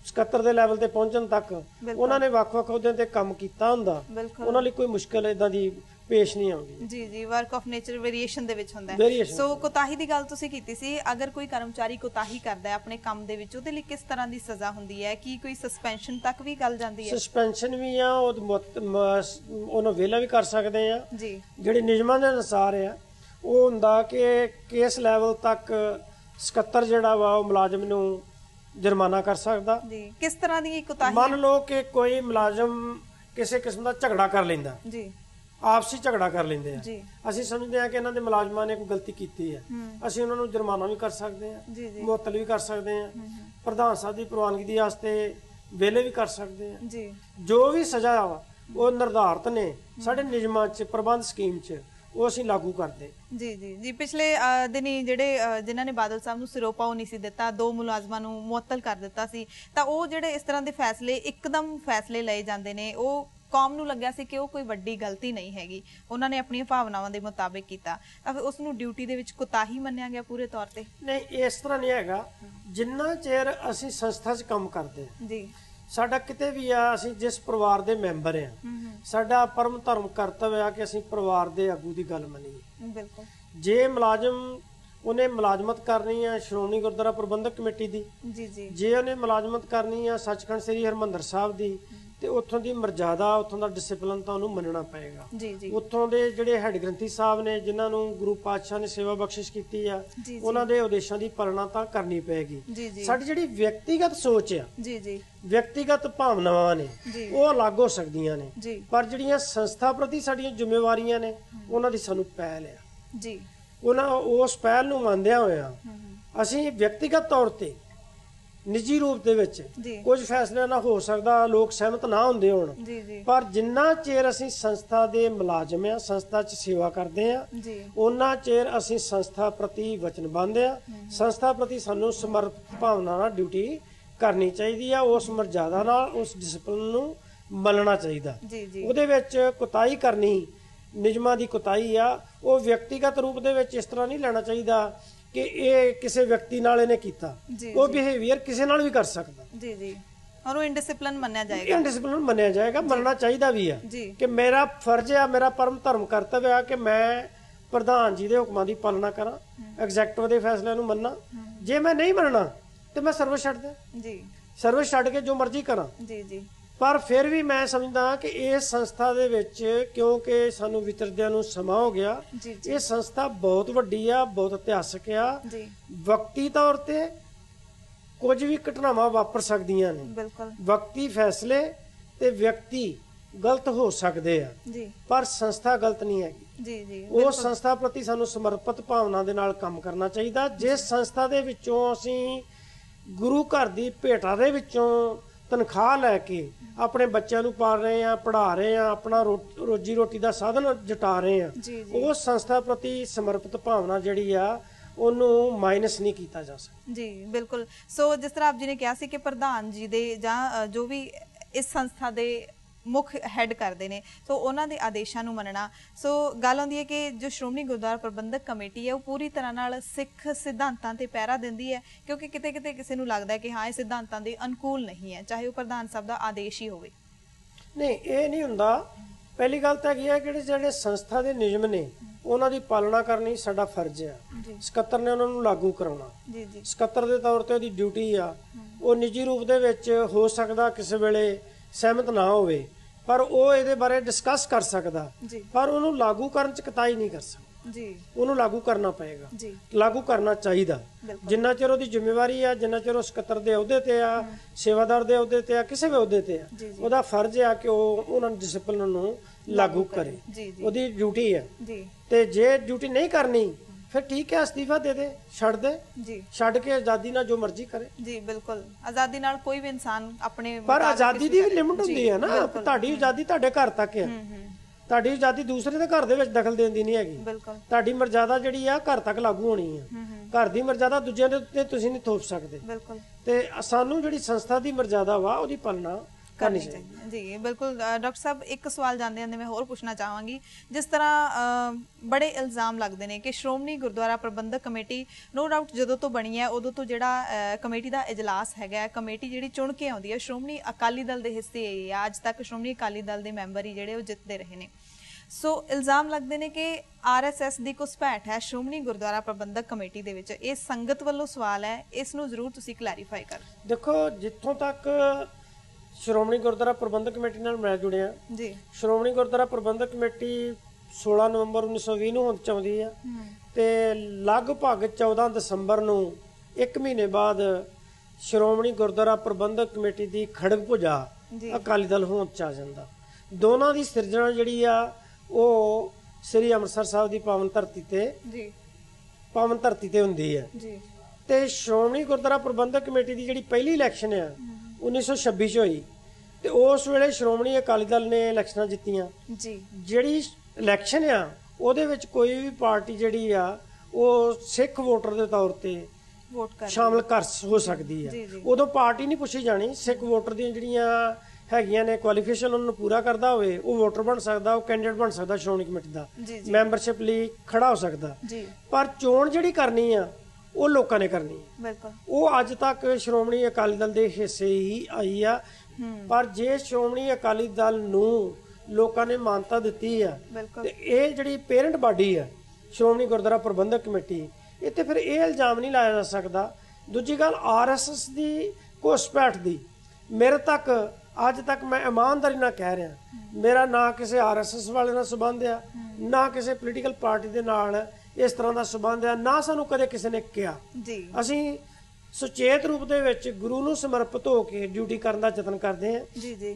77 ਦੇ ਲੈਵਲ ਤੇ ਪਹੁੰਚਣ ਤੱਕ। ਉਹਨਾਂ ਨੇ ਵੱਖ-ਵੱਖ ਅਹੁਦਿਆਂ ਤੇ ਕੰਮ ਕੀਤਾ ਹੁੰਦਾ। ਉਹਨਾਂ ਲਈ ਕੋਈ ਮੁਸ਼ਕਲ ਇਦਾਂ ਦੀ ਪੇਸ਼ ਨਹੀਂ ਆਉਂਦੀ। ਜੀ ਜੀ ਵਰਕ ਆਫ ਨੇਚਰ ਵੇਰੀਏਸ਼ਨ ਦੇ ਵਿੱਚ ਹੁੰਦਾ ਹੈ। ਸੋ ਕੋਤਾਹੀ ਦੀ ਗੱਲ ਤੁਸੀਂ ਕੀਤੀ ਸੀ ਅਗਰ ਕੋਈ ਕਰਮਚਾਰੀ ਕੋਤਾਹੀ ਕਰਦਾ ਹੈ ਆਪਣੇ ਕੰਮ ਦੇ ਵਿੱਚ ਉਹਦੇ ਲਈ ਕਿਸ ਤਰ੍ਹਾਂ ਦੀ ਸਜ਼ਾ ਹੁੰਦੀ ਹੈ? ਕੀ ਕੋਈ ਸਸਪੈਂਸ਼ਨ ਤੱਕ ਵੀ ਗੱਲ ਜਾਂਦੀ ਹੈ? ਸਸਪੈਂਸ਼ਨ ਵੀ ਆ ਉਹ ਉਹਨੂੰ ਵਿਹਲਾ ਵੀ ਕਰ ਸਕਦੇ ਆ। ਜੀ। ਜਿਹੜੇ ਨਿਯਮਾਂ ਦੇ ਅਨੁਸਾਰ ਆ ਉਹ ਹੁੰਦਾ ਕਿ ਕੇਸ ਲੈਵਲ ਤੱਕ 77 ਜਿਹੜਾ ਵਾ ਉਹ ਮੁਲਾਜ਼ਮ ਨੂੰ ਜੁਰਮਾਨਾ ਕਰ ਸਕਦਾ। ਜੀ ਕਿਸ ਤਰ੍ਹਾਂ ਦੀ ਕੋਤਾਹੀ ਮੰਨ ਲਓ ਕਿ ਕੋਈ ਮੁਲਾਜ਼ਮ ਕਿਸੇ ਕਿਸਮ ਦਾ ਝਗੜਾ ਕਰ ਲੈਂਦਾ। ਜੀ। ਆਪਸੀ ਝਗੜਾ ਕਰ ਲੈਂਦੇ ਆ। ਅਸੀਂ ਸਮਝਦੇ ਆ ਕਿ ਇਹਨਾਂ ਦੇ ਮੁਲਾਜ਼ਮਾਂ ਨੇ ਕੋਈ ਗਲਤੀ ਕੀਤੀ ਹੈ। ਅਸੀਂ ਉਹਨਾਂ ਨੂੰ ਜੁਰਮਾਨਾ ਵੀ ਕਰ ਸਕਦੇ ਆ ਮੁਅੱਤਲ ਵੀ ਕਰ ਸਕਦੇ ਆ ਪ੍ਰਧਾਨ ਸਾਹਿਬ ਦੀ ਪ੍ਰਵਾਨਗੀ ਦੀ ਵਾਸਤੇ ਵੇਲੇ ਵੀ ਕਰ ਸਕਦੇ ਆ ਜੀ। ਜੋ ਵੀ ਸਜ਼ਾ ਵਾ ਉਹ ਨਿਰਧਾਰਤ ਨੇ। ਸਾਡੇ ਨਿਯਮਾਂ 'ਚ ਪ੍ਰਬੰਧ ਸਕੀਮ 'ਚ ਉਹ ਅਸੀਂ ਲਾਗੂ ਕਰਦੇ। ਜੀ ਜੀ ਜੀ। ਪਿਛਲੇ ਦਿਨੀ ਜਿਹੜੇ ਜਿਨ੍ਹਾਂ ਨੇ ਬਾਦਲ ਸਾਹਿਬ ਨੂੰ ਸਿਰੋਪਾ ਉਹ ਨਹੀਂ ਸੀ ਦਿੱਤਾ ਦੋ ਮੁਲਾਜ਼ਮਾਂ ਨੂੰ ਮੁਅੱਤਲ ਕਰ ਦਿੱਤਾ ਸੀ ਤਾਂ ਉਹ ਜਿਹੜੇ ਇਸ ਤਰ੍ਹਾਂ ਦੇ ਫੈਸਲੇ ਇੱਕਦਮ ਫੈਸਲੇ ਲਏ ਜਾਂਦੇ ਨੇ ਉਹ ਕੌਮ ਨੂੰ ਲੱਗਿਆ ਸੀ ਕਿ ਉਹ ਕੋਈ ਵੱਡੀ ਗਲਤੀ ਨਹੀਂ ਹੈਗੀ। ਉਹਨਾਂ ਨੇ ਆਪਣੀਆਂ ਭਾਵਨਾਵਾਂ ਦੇ ਮੁਤਾਬਿਕ ਕੀਤਾ। ਤਾਂ ਫਿਰ ਉਸ ਨੂੰ ਡਿਊਟੀ ਦੇ ਵਿੱਚ ਕੋਤਾਹੀ ਮੰਨਿਆ ਗਿਆ ਪੂਰੇ ਤੌਰ ਤੇ? ਨਹੀਂ ਇਸ ਤਰ੍ਹਾਂ ਨਹੀਂ ਹੈਗਾ। ਜਿੰਨਾ ਚਿਰ ਅਸੀਂ ਸੰਸਥਾ 'ਚ ਕੰਮ ਕਰਦੇ ਜੀ। ਸਾਡਾ ਕਿਤੇ ਵੀ ਆ ਅਸੀਂ ਜਿਸ ਪਰਿਵਾਰ ਦੇ ਮੈਂਬਰ ਆ ਸਾਡਾ ਪਰਮ ਧਰਮ ਕਰਤੱਵ ਆ ਕਿ ਅਸੀਂ ਪਰਿਵਾਰ ਦੇ ਆਗੂ ਦੀ ਗੱਲ ਮੰਨੀਏ। ਬਿਲਕੁਲ। ਜੇ ਮੁਲਾਜ਼ਮ ਉਹਨੇ ਮੁਲਾਜ਼ਮਤ ਕਰਨੀ ਆ ਸ਼੍ਰੋਮਣੀ ਗੁਰਦੁਆਰਾ ਪ੍ਰਬੰਧਕ ਕਮੇਟੀ ਦੀ ਜੀ ਜੀ। ਜੇ ਉਹਨੇ ਮੁਲਾਜ਼ਮਤ ਕਰਨੀ ਆ ਸੱਚਖੰਡ ਸ੍ਰੀ ਹਰਮੰਦਰ ਸਾਹਿਬ ਦੀ ਤੇ ਉੱਥੋਂ ਦੀ ਮਰਜ਼ਾਦਾ ਉੱਥੋਂ ਦਾ ਡਿਸਪਲਿਨ ਤਾਂ ਉਹਨੂੰ ਮੰਨਣਾ ਪਏਗਾ। ਜੀ ਜੀ। ਉੱਥੋਂ ਦੇ ਜਿਹੜੇ ਹੈੱਡ ਗ੍ਰੰਥੀ ਸਾਹਿਬ ਨੇ ਜਿਨ੍ਹਾਂ ਨੂੰ ਗੁਰੂ ਪਾਤਸ਼ਾਹ ਨੇ ਸੇਵਾ ਬਖਸ਼ਿਸ਼ ਕੀਤੀ ਆ ਉਹਨਾਂ ਦੇ ਉਦੇਸ਼ਾਂ ਦੀ ਪਾਲਣਾ ਤਾਂ ਕਰਨੀ ਪਏਗੀ। ਸਾਡੀ ਜਿਹੜੀ ਵਿਅਕਤੀਗਤ ਸੋਚ ਆ ਜੀ ਜੀ। ਵਿਅਕਤੀਗਤ ਭਾਵਨਾਵਾਂ ਨੇ ਉਹ ਅਲੱਗ ਹੋ ਸਕਦੀਆਂ ਨੇ। ਪਰ ਜਿਹੜੀਆਂ ਸੰਸਥਾ ਪ੍ਰਤੀ ਸਾਡੀਆਂ ਜ਼ਿੰਮੇਵਾਰੀਆਂ ਨੇ ਉਹਨਾਂ ਦੀ ਸਾਨੂੰ ਪਹਿਲ ਆ। ਜੀ। ਉਹਨਾਂ ਉਸ ਪਹਿਲ ਨੂੰ ਮੰਨਦਿਆਂ ਹੋਇਆਂ ਅਸੀਂ ਵਿਅਕਤੀਗਤ ਤੌਰ ਤੇ ਨਿੱਜੀ ਰੂਪ ਦੇ ਵਿੱਚ ਕੁਝ ਫੈਸਲੇ ਨਾ ਹੋ ਸਕਦਾ ਲੋਕ ਸਹਿਮਤ ਨਾ ਹੁੰਦੇ ਹੋਣ। ਪਰ ਜਿੰਨਾ ਚਿਰ ਅਸੀਂ ਸੰਸਥਾ ਦੇ ਮੁਲਾਜ਼ਮ ਆ ਸੰਸਥਾ 'ਚ ਸੇਵਾ ਕਰਦੇ ਆ ਉਹਨਾਂ ਚਿਰ ਅਸੀਂ ਸੰਸਥਾ ਪ੍ਰਤੀ ਵਚਨਬੱਧ ਆ ਸੰਸਥਾ ਪ੍ਰਤੀ ਸਾਨੂੰ ਸਮਰਪਿਤ ਭਾਵਨਾ ਨਾਲ ਡਿਊਟੀ ਕਰਨੀ ਚਾਹੀਦੀ ਆ ਉਸ ਮਰਜ਼ਾਦਾ ਨਾਲ ਉਸ ਡਿਸਪਲਿਨ ਨੂੰ ਮੰਨਣਾ ਚਾਹੀਦਾ। ਉਹਦੇ ਵਿੱਚ ਕੁਤਾਈ ਕਰਨੀ ਨਿਯਮਾਂ ਦੀ ਕੁਤਾਈ ਆ ਉਹ ਵਿਅਕਤੀਗਤ ਰੂਪ ਦੇ ਵਿੱਚ ਇਸ ਤਰ੍ਹਾਂ ਨਹੀਂ ਲੈਣਾ ਚਾਹੀਦਾ। ਕਿ ਇਹ ਕਿਸੇ ਵਿਅਕਤੀ ਨਾਲ ਇਹਨੇ ਕੀਤਾ। ਜੀ ਉਹ ਬਿਹੇਵੀਅਰ ਕਿਸੇ ਨਾਲ ਵੀ ਕਰ ਸਕਦਾ। ਜੀ ਜੀ। ਔਰ ਉਹ ਇਨਡਿਸਪਲਿਨ ਮੰਨਿਆ ਜਾਏਗਾ। ਇਹ ਡਿਸਪਲਿਨ ਮੰਨਿਆ ਜਾਏਗਾ ਮੰਨਣਾ ਚਾਹੀਦਾ ਵੀ ਆ ਜੀ। ਕਿ ਮੇਰਾ ਫਰਜ਼ ਆ ਮੇਰਾ ਪਰਮ ਧਰਮ ਕਰਤੱਵ ਆ ਕਿ ਮੈਂ ਪ੍ਰਧਾਨ ਜੀ ਦੇ ਹੁਕਮਾਂ ਦੀ ਪਾਲਣਾ ਕਰਾਂ ਐਗਜ਼ੈਕਟਿਵ ਦੇ ਫੈਸਲਿਆਂ ਨੂੰ ਮੰਨਾਂ। ਜੇ ਮੈਂ ਨਹੀਂ ਮੰਨਣਾ ਤੇ ਮੈਂ ਸਰਵਿਸ ਛੱਡ ਦਿਆਂ। ਜੀ। ਸਰਵਿਸ ਛੱਡ ਕੇ ਜੋ ਮਰਜ਼ੀ ਕਰਾਂ। ਜੀ ਜੀ। ਪਰ ਫਿਰ ਵੀ ਮੈਂ ਸਮਝਦਾ ਕਿ ਇਸ ਸੰਸਥਾ ਦੇ ਵਿੱਚ ਕਿਉਂਕਿ ਸਾਨੂੰ ਵਿਚਰਦਿਆਂ ਨੂੰ ਸਮਾਂ ਹੋ ਗਿਆ ਇਹ ਸੰਸਥਾ ਬਹੁਤ ਵੱਡੀ ਆ ਬਹੁਤ ਇਤਿਹਾਸਕ ਆ। ਜੀ। ਵਕਤੀ ਤੌਰ ਤੇ ਕੁਝ ਵੀ ਘਟਨਾਵਾਂ ਵਾਪਰ ਸਕਦੀਆਂ ਨੇ। ਬਿਲਕੁਲ। ਵਕਤੀ ਫੈਸਲੇ ਤੇ ਵਿਅਕਤੀ ਗਲਤ ਹੋ ਸਕਦੇ ਆ। ਜੀ। ਪਰ ਸੰਸਥਾ ਗਲਤ ਨਹੀਂ ਹੈਗੀ। ਜੀ ਜੀ ਉਹ ਸੰਸਥਾ ਪ੍ਰਤੀ ਸਾਨੂੰ ਸਮਰਪਿਤ ਭਾਵਨਾ ਦੇ ਨਾਲ ਕੰਮ ਕਰਨਾ ਚਾਹੀਦਾ। ਜਿਸ ਸੰਸਥਾ ਦੇ ਵਿੱਚੋਂ ਅਸੀਂ ਗੁਰੂ ਘਰ ਦੀ ਭੇਟਾ ਦੇ ਵਿੱਚੋਂ ਤਨਖਾਹ ਲੈ ਕੇ ਆਪਣੇ ਬੱਚਿਆਂ ਨੂੰ ਪਾਲ ਰਹੇ ਆ ਪੜ੍ਹਾ ਰਹੇ ਆ ਆਪਣਾ ਰੋਜੀ ਰੋਟੀ ਦਾ ਸਾਧਨ ਜਟਾ ਰਹੇ ਆ ਉਸ ਸੰਸਥਾ ਪ੍ਰਤੀ ਸਮਰਪਿਤ ਭਾਵਨਾ ਜਿਹੜੀ ਆ ਉਹਨੂੰ ਮਾਈਨਸ ਨਹੀਂ ਕੀਤਾ ਜਾ ਸਕਦਾ। ਜੀ ਬਿਲਕੁਲ। ਸੋ ਜਿਸ ਤਰ੍ਹਾਂ ਆਪ ਜੀ ਨੇ ਕਿਹਾ ਸੀ ਕਿ ਪ੍ਰਧਾਨ ਜੀ ਦੇ ਜਾਂ ਜੋ ਵੀ ਇਸ ਸੰਸਥਾ ਦੇ ਮੁੱਖ ਹੈੱਡ ਕਰਦੇ ਨੇ। ਸੋ ਉਹਨਾਂ ਦੇ ਆਦੇਸ਼ਾਂ ਨੂੰ ਮੰਨਣਾ। ਸੋ ਗੱਲ ਆਉਂਦੀ ਹੈ ਕਿ ਜੋ ਸ਼੍ਰੋਮਣੀ ਗੁਰਦੁਆਰਾ ਪ੍ਰਬੰਧਕ ਕਮੇਟੀ ਹੈ ਉਹ ਪੂਰੀ ਤਰ੍ਹਾਂ ਨਾਲ ਸਿੱਖ ਸਿਧਾਂਤਾਂ ਤੇ ਪਹਿਰਾ ਦਿੰਦੀ ਹੈ ਕਿਉਂਕਿ ਕਿਤੇ ਕਿਤੇ ਕਿਸੇ ਨੂੰ ਲੱਗਦਾ ਹੈ ਕਿ ਹਾਂ ਇਹ ਸਿਧਾਂਤਾਂ ਦੇ ਅਨੁਕੂਲ ਨਹੀਂ ਹੈ ਚਾਹੇ ਉਹ ਪ੍ਰਧਾਨ ਸਾਹਿਬ ਦਾ ਆਦੇਸ਼ ਹੀ ਹੋਵੇ। ਨਹੀਂ ਇਹ ਨਹੀਂ ਹੁੰਦਾ। ਪਹਿਲੀ ਗੱਲ ਤਾਂ ਇਹ ਹੈ ਕਿ ਜਿਹੜੇ ਸੰਸਥਾ ਦੇ ਨਿਯਮ ਨੇ ਉਹਨਾਂ ਦੀ ਪਾਲਣਾ ਕਰਨੀ ਸਾਡਾ ਫਰਜ਼ ਜੀ। ਸਕੱਤਰ ਨੇ ਉਹਨਾਂ ਨੂੰ ਲਾਗੂ ਕਰਾਉਣਾ। ਜੀ ਜੀ। ਸਕੱਤਰ ਦੇ ਤੌਰ ਤੇ ਉਹਦੀ ਡਿਊਟੀ ਆ। ਉਹ ਨਿੱਜੀ ਰੂਪ ਦੇ ਵਿੱਚ ਹੋ ਸਕਦਾ ਕਿਸੇ ਵੇਲੇ ਸਹਿਮਤ ਨਾ ਹੋਵੇ। ਪਰ ਉਹ ਇਹਦੇ ਬਾਰੇ ਡਿਸਕਸ ਕਰ ਸਕਦਾ। ਪਰ ਉਹਨੂੰ ਲਾਗੂ ਕਰਨ ਚ ਕਤਾਈ ਨਹੀਂ ਕਰ ਸਕਦਾ। ਜੀ। ਉਹਨੂੰ ਲਾਗੂ ਕਰਨਾ ਪਏਗਾ। ਜੀ। ਲਾਗੂ ਕਰਨਾ ਚਾਹੀਦਾ। ਜਿੰਨਾ ਚਿਰ ਉਹਦੀ ਜ਼ਿੰਮੇਵਾਰੀ ਆ ਜਿੰਨਾ ਚਿਰ ਉਹ ਸਕੱਤਰ ਦੇ ਅਹੁਦੇ ਤੇ ਆ ਸੇਵਾਦਾਰ ਦੇ ਅਹੁਦੇ ਤੇ ਆ ਕਿਸੇ ਵੀ ਅਹੁਦੇ ਤੇ ਆ ਉਹਦਾ ਫਰਜ਼ ਆ ਕਿ ਉਹ ਉਹਨਾਂ ਡਿਸਪਲਿਨ ਨੂੰ ਲਾਗੂ ਕਰੇ। ਉਹਦੀ ਡਿਊਟੀ ਹੈ ਤੇ ਜੇ ਡਿਊਟੀ ਨਹੀਂ ਕਰਨੀ ਫਿਰ ਠੀਕ ਹੈ ਅਸਤੀਫਾ ਦੇ ਦੇ ਛੱਡ ਦੇ। ਜੀ। ਛੱਡ ਕੇ ਆਜ਼ਾਦੀ ਨਾਲ ਜੋ ਮਰਜ਼ੀ ਕਰੇ। ਜੀ ਬਿਲਕੁਲ। ਆਜ਼ਾਦੀ ਨਾਲ ਕੋਈ ਵੀ ਇਨਸਾਨ ਆਪਣੇ ਪਰ ਆਜ਼ਾਦੀ ਦੀ ਵੀ ਲਿਮਟ ਹੁੰਦੀ ਹੈ ਨਾ। ਤੁਹਾਡੀ ਆਜ਼ਾਦੀ ਤੁਹਾਡੇ ਘਰ ਤੱਕ ਹੈ। ਤੁਹਾਡੀ ਆਜ਼ਾਦੀ ਦੂਸਰੇ ਦੇ ਘਰ ਦੇ ਵਿੱਚ ਦਖਲ ਦੇਣ ਦੀ ਨਹੀਂ ਹੈਗੀ। ਬਿਲਕੁਲ। ਤੁਹਾਡੀ ਮਰਜ਼ਾਦਾ ਜਿਹੜੀ ਆ ਘਰ ਤੱਕ ਲਾਗੂ ਹੋਣੀ ਹੂੰ। ਘਰ ਦੀ ਮਰਜ਼ਾਦਾ ਦੂਜਿਆਂ ਦੇ ਉੱਤੇ ਤੁਸੀਂ ਨਹੀਂ ਥੋਪ ਸਕਦੇ। ਬਿਲਕੁਲ। ਤੇ ਸਾਨੂੰ ਜਿਹੜੀ ਸੰਸਥਾ ਦੀ ਮਰਜ਼ਾਦਾ ਵਾ ਉਹਦੀ ਪਾਲਣਾ ਕਰਨੀ ਚਾਹੀਦੀ ਜੀ ਬਿਲਕੁਲ ਡਾਕਟਰ ਸਾਹਿਬ ਇੱਕ ਸਵਾਲ ਜਾਂਦੇ ਜਾਂਦੇ ਮੈਂ ਹੋਰ ਪੁੱਛਣਾ ਚਾਹਾਂਗੀ। ਜਿਸ ਤਰ੍ਹਾਂ ਬੜੇ ਇਲਜ਼ਾਮ ਲੱਗਦੇ ਨੇ ਕਿ Shiromani Gurdwara Parbandhak Committee no doubt ਜਦੋਂ ਤੋਂ ਬਣੀ ਹੈ ਉਦੋਂ ਤੋਂ ਜਿਹੜਾ ਕਮੇਟੀ ਦਾ ਇਜਲਾਸ ਹੈਗਾ ਕਮੇਟੀ ਜਿਹੜੀ ਚੁਣ ਕੇ ਆਉਂਦੀ ਹੈ ਸ਼੍ਰੋਮਣੀ ਅਕਾਲੀ ਦਲ ਦੇ ਹਿੱਸੇ ਹੀ। ਅੱਜ ਤੱਕ ਸ਼੍ਰੋਮਣੀ ਅਕਾਲੀ ਦਲ ਦੇ ਮੈਂਬਰ ਹੀ ਜਿਹੜੇ ਉਹ ਜਿੱਤਦੇ ਰਹੇ ਨੇ। ਸੋ ਇਲਜ਼ਾਮ ਲੱਗਦੇ ਨੇ ਕਿ ਆਰਐਸਐਸ ਦੀ ਘੁਸਪੈਠ ਹੈ ਸ਼੍ਰੋਮਣੀ ਗੁਰਦੁਆਰਾ ਪ੍ਰਬੰਧਕ ਕਮੇਟੀ ਦੇ ਵਿੱਚ। ਇਹ ਸੰਗਤ ਵੱਲੋਂ ਸਵਾਲ ਹੈ ਇਸ ਨੂੰ ਜ਼ਰੂਰ ਤੁਸੀਂ ਕਲੈਰੀਫਾਈ ਕਰੋ। ਦੇਖੋ ਜਿੱਥੋਂ ਤੱਕ ਸ਼੍ਰੋਮਣੀ ਗੁਰਦੁਆਰਾ ਪ੍ਰਬੰਧਕ ਕਮੇਟੀ ਨਾਲ ਮੈਂ ਜੁੜਿਆ। ਜੀ। ਸ਼੍ਰੋਮਣੀ ਗੁਰਦੁਆਰਾ ਪ੍ਰਬੰਧਕ ਕਮੇਟੀ 16 ਨਵੰਬਰ 1920 ਨੂੰ ਹੋਂਦ ਚ ਆਉਂਦੀ ਆ ਤੇ ਲਗਭਗ 14 ਦਸੰਬਰ ਨੂੰ ਇੱਕ ਮਹੀਨੇ ਬਾਅਦ ਸ਼੍ਰੋਮਣੀ ਗੁਰਦੁਆਰਾ ਪ੍ਰਬੰਧਕ ਕਮੇਟੀ ਦੀ ਖੜਗ ਭੁਜਾ। ਅਕਾਲੀ ਦਲ ਹੋਂਦ ਚ ਆ ਜਾਂਦਾ। ਦੋਨਾਂ ਦੀ ਸਿਰਜਣਾ ਜਿਹੜੀ ਆ ਉਹ ਸ੍ਰੀ ਅੰਮ੍ਰਿਤਸਰ ਸਾਹਿਬ ਦੀ ਪਾਵਨ ਧਰਤੀ ਤੇ ਜੀ। ਪਾਵਨ ਧਰਤੀ ਤੇ ਹੁੰਦੀ ਹੈ ਜੀ। ਤੇ ਸ਼੍ਰੋਮਣੀ ਗੁਰਦੁਆਰਾ ਪ੍ਰਬੰਧਕ ਕਮੇਟੀ ਦੀ ਜਿਹੜੀ ਪਹਿਲੀ ਇਲੈਕਸ਼ਨ ਆ 1926 ਚ ਹੋਈ ਤੇ ਉਸ ਵੇਲੇ ਸ਼੍ਰੋਮਣੀ ਅਕਾਲੀ ਦਲ ਨੇ ਇਲੈਕਸ਼ਨਾਂ ਜਿੱਤੀਆਂ। ਜੀ। ਜਿਹੜੀ ਇਲੈਕਸ਼ਨ ਆ ਉਹਦੇ ਵਿੱਚ ਕੋਈ ਵੀ ਪਾਰਟੀ ਜਿਹੜੀ ਆ ਉਹ ਸਿੱਖ ਵੋਟਰ ਦੇ ਤੌਰ ਤੇ ਵੋਟ ਕਰ ਸ਼ਾਮਲ ਕਰ ਹੋ ਸਕਦੀ ਆ। ਉਦੋਂ ਪਾਰਟੀ ਨਹੀਂ ਪੁੱਛੀ ਜਾਣੀ। ਸਿੱਖ ਵੋਟਰ ਦੀਆਂ ਜਿਹੜੀਆਂ ਹੈਗੀਆਂ ਨੇ ਕੁਆਲੀਫਿਕੇਸ਼ਨ ਉਹਨਾਂ ਨੂੰ ਪੂਰਾ ਕਰਦਾ ਹੋਵੇ ਉਹ ਵੋਟਰ ਬਣ ਸਕਦਾ ਉਹ ਕੈਂਡੀਡੇਟ ਬਣ ਸਕਦਾ ਸ਼੍ਰੋਮਣੀ ਕਮੇਟੀ ਦਾ। ਮੈਂਬਰਸ਼ਿਪ ਲਈ ਖੜਾ ਹੋ ਸਕਦਾ। ਪਰ ਚੋਣ ਜਿਹੜੀ ਕਰਨੀ ਆ ਉਹ ਲੋਕਾਂ ਨੇ ਕਰਨੀ ਆ ਬਿਲਕੁਲ। ਉਹ ਅੱਜ ਤੱਕ ਸ਼੍ਰੋਮਣੀ ਅਕਾਲੀ ਦਲ ਦੇ ਹਿੱਸੇ ਹੀ ਆਈ ਆ। ਹੂੰ। ਪਰ ਜੇ ਸ਼੍ਰੋਮਣੀ ਅਕਾਲੀ ਦਲ ਨੂੰ ਲੋਕਾਂ ਨੇ ਮਾਨਤਾ ਦਿੱਤੀ ਆ ਤੇ ਇਹ ਜਿਹੜੀ ਪੇਰੈਂਟ ਬਾਡੀ ਆ ਸ਼੍ਰੋਮਣੀ ਗੁਰਦੁਆਰਾ ਪ੍ਰਬੰਧਕ ਕਮੇਟੀ ਤੇ ਫਿਰ ਇਹ ਇਲਜ਼ਾਮ ਨਹੀਂ ਲਾਇਆ ਜਾ ਸਕਦਾ। ਦੂਜੀ ਗੱਲ ਆਰਐਸਐਸ ਦੀ ਘੁਸਪੈਠ ਦੀ ਮੇਰੇ ਤੱਕ ਅੱਜ ਤੱਕ ਮੈਂ ਇਮਾਨਦਾਰੀ ਨਾਲ ਕਹਿ ਰਿਹਾ। ਮੇਰਾ ਨਾ ਕਿਸੇ ਆਰਐਸਐਸ ਵਾਲੇ ਨਾਲ ਸੰਬੰਧ ਆ ਨਾ ਕਿਸੇ ਪੋਲੀਟੀਕਲ ਪਾਰਟੀ ਦੇ ਨਾਲ ਇਸ ਤਰ੍ਹਾਂ ਦਾ ਸੰਬੰਧ ਆ ਨਾ ਸਾਨੂੰ ਕਦੇ ਕਿਸੇ ਨੇ ਕਿਹਾ। ਜੀ। ਅਸੀਂ ਸੁਚੇਤ ਰੂਪ ਦੇ ਵਿੱਚ ਗੁਰੂ ਨੂੰ ਸਮਰਪਿਤ ਹੋ ਕੇ ਡਿਊਟੀ ਕਰਨ ਦਾ ਯਤਨ ਕਰਦੇ ਹਾਂ। ਜੀ ਜੀ।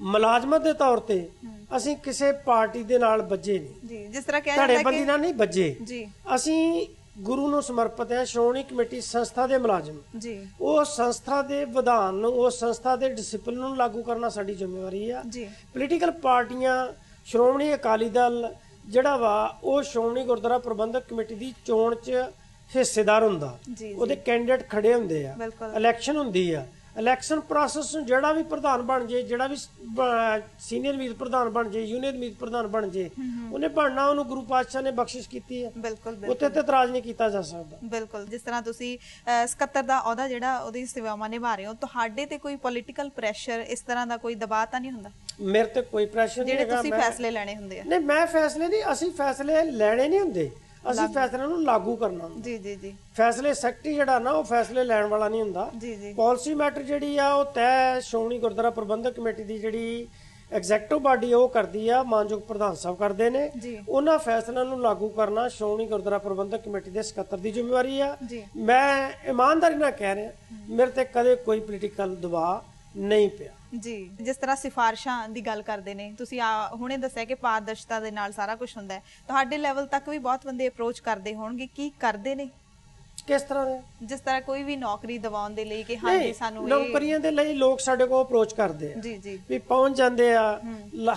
ਮੁਲਾਜ਼ਮਤ ਦੇ ਤੌਰ ਤੇ ਅਸੀਂ ਕਿਸੇ ਪਾਰਟੀ ਦੇ ਨਾਲ ਬੱਜੇ ਨਹੀਂ। ਜੀ ਜਿਸ ਤਰ੍ਹਾਂ ਕਿਹਾ ਜਾਂਦਾ ਬੰਦੀ ਕਿ ਨਾਲ ਨਹੀਂ ਬੱਜੇ ਜੀ। ਅਸੀਂ ਗੁਰੂ ਨੂੰ ਸਮਰਪਿਤ ਹਾਂ ਸ਼੍ਰੋਮਣੀ ਕਮੇਟੀ ਸੰਸਥਾ ਦੇ ਮੁਲਾਜ਼ਮ। ਜੀ। ਉਹ ਸੰਸਥਾ ਦੇ ਵਿਧਾਨ ਨੂੰ ਉਹ ਸੰਸਥਾ ਦੇ ਡਿਸਪਲਿਨ ਨੂੰ ਲਾਗੂ ਕਰਨਾ ਸਾਡੀ ਜ਼ਿੰਮੇਵਾਰੀ ਆ। ਜੀ। ਪੋਲੀਟੀਕਲ ਪਾਰਟੀਆਂ ਸ਼੍ਰੋਮਣੀ ਅਕਾਲੀ ਦਲ ਜਿਹੜਾ ਵਾ ਉਹ ਸ਼੍ਰੋਮਣੀ ਗੁਰਦੁਆਰਾ ਪ੍ਰਬੰਧਕ ਕਮੇਟੀ ਦੀ ਚੋਣ 'ਚ ਹਿੱਸੇਦਾਰ ਹੁੰਦਾ। ਉਹਦੇ ਕੈਂਡੀਡੇਟ ਖੜੇ ਹੁੰਦੇ ਆ। ਇਲੈਕਸ਼ਨ ਹੁੰਦੀ ਆ। ਇਲੈਕਸ਼ਨ ਪ੍ਰੋਸੈਸ ਨੂੰ ਜਿਹੜਾ ਵੀ ਪ੍ਰਧਾਨ ਬਣ ਜੇ ਜਿਹੜਾ ਵੀ ਸੀਨੀਅਰ ਮੀਤ ਪ੍ਰਧਾਨ ਬਣ ਜੇ ਯੂਨੀਅਨ ਮੀਤ ਪ੍ਰਧਾਨ ਬਣ ਜੇ ਉਹਨੇ ਬਣਨਾ ਉਹਨੂੰ ਗੁਰੂ ਪਾਤਸ਼ਾਹ ਨੇ ਬਖਸ਼ਿਸ਼ ਕੀਤੀ ਹੈ ਬਿਲਕੁਲ ਉੱਤੇ ਤੇ ਇਤਰਾਜ਼ ਨਹੀਂ ਕੀਤਾ ਜਾ ਸਕਦਾ। ਬਿਲਕੁਲ। ਜਿਸ ਤਰ੍ਹਾਂ ਤੁਸੀਂ ਸਕੱਤਰ ਦਾ ਅਹੁਦਾ ਜਿਹੜਾ ਉਹਦੀ ਸੇਵਾਵਾਂ ਨਿਭਾ ਰਹੇ ਹੋ ਤੁਹਾਡੇ ਤੇ ਕੋਈ ਪੋਲੀਟੀਕਲ ਪ੍ਰੈਸ਼ਰ ਇਸ ਤਰ੍ਹਾਂ ਦਾ ਕੋਈ ਦਬਾਅ ਤਾਂ ਨਹੀਂ ਹੁੰਦਾ? ਮੇਰੇ ਤੇ ਕੋਈ ਪ੍ਰੈਸ਼ਰ ਨਹੀਂ ਜਿਹੜੇ ਹੈਗਾ ਤੁਸੀਂ ਮੈਂ ਫੈਸਲੇ ਲੈਣੇ ਹੁੰਦੇ ਆ। ਨਹੀਂ ਮੈਂ ਫੈਸਲੇ ਨਹੀਂ ਅਸੀਂ ਫੈਸਲੇ ਲੈਣੇ ਨਹੀਂ ਹੁੰਦੇ। ਅਸੀਂ ਫੈਸਲਿਆਂ ਨੂੰ ਲਾਗੂ ਕਰਨਾ ਹੁੰਦਾ। ਜੀ ਜੀ ਜੀ। ਫੈਸਲੇ ਸੈਕਟਰੀ ਜਿਹੜਾ ਨਾ ਉਹ ਫੈਸਲੇ ਲੈਣ ਵਾਲਾ ਨਹੀਂ ਹੁੰਦਾ। ਜੀ ਜੀ। ਪਾਲਿਸੀ ਮੈਟਰ ਜਿਹੜੀ ਆ ਉਹ ਤੈਅ ਸ਼੍ਰੋਮਣੀ ਗੁਰਦੁਆਰਾ ਪ੍ਰਬੰਧਕ ਕਮੇਟੀ ਦੀ ਜਿਹੜੀ ਐਗਜ਼ੈਕਟਿਵ ਬਾਡੀ ਉਹ ਕਰਦੀ ਆ ਮਾਨਯੋਗ ਪ੍ਰਧਾਨ ਸਾਹਿਬ ਕਰਦੇ ਨੇ। ਜੀ। ਉਹਨਾਂ ਫੈਸਲਿਆਂ ਨੂੰ ਲਾਗੂ ਕਰਨਾ ਸ਼੍ਰੋਮਣੀ ਗੁਰਦੁਆਰਾ ਪ੍ਰਬੰਧਕ ਕਮੇਟੀ ਦੇ ਸਕੱਤਰ ਦੀ ਜ਼ਿੰਮੇਵਾਰੀ ਆ। ਜੀ। ਮੈਂ ਇਮਾਨਦਾਰੀ ਨਾਲ ਕਹਿ ਰਿਹਾ ਮੇਰੇ ਤੇ ਕਦੇ ਕੋਈ ਪੋਲੀਟੀਕਲ ਦਬਾਅ ਨਹੀਂ ਪਿਆ। ਜੀ ਜਿਸ ਤਰ੍ਹਾਂ ਸਿਫਾਰਿਸ਼ਾਂ ਦੀ ਗੱਲ ਕਰਦੇ ਨੇ ਤੁਸੀਂ ਆ ਹੁਣੇ ਦੱਸਿਆ ਕਿ ਪਾਰਦਰਸ਼ਤਾ ਦੇ ਨਾਲ ਸਾਰਾ ਕੁਝ ਹੁੰਦਾ ਹੈ। ਤੁਹਾਡੇ ਲੈਵਲ ਤੱਕ ਵੀ ਬਹੁਤ ਬੰਦੇ ਅਪਰੋਚ ਕਰਦੇ ਹੋਣਗੇ ਕੀ ਕਰਦੇ ਨੇ? ਕਿਸ ਤਰ੍ਹਾਂ ਦੇ? ਜਿਸ ਤਰ੍ਹਾਂ ਕੋਈ ਵੀ ਨੌਕਰੀ ਦਿਵਾਉਣ ਦੇ ਲਈ ਕਿ ਹਾਂਜੀ ਸਾਨੂੰ ਇਹ ਨੌਕਰੀਆਂ ਦੇ ਲਈ ਲੋਕ ਸਾਡੇ ਕੋਲ ਅਪਰੋਚ ਕਰਦੇ ਆ। ਜੀ ਜੀ। ਵੀ ਪਹੁੰਚ ਜਾਂਦੇ ਆ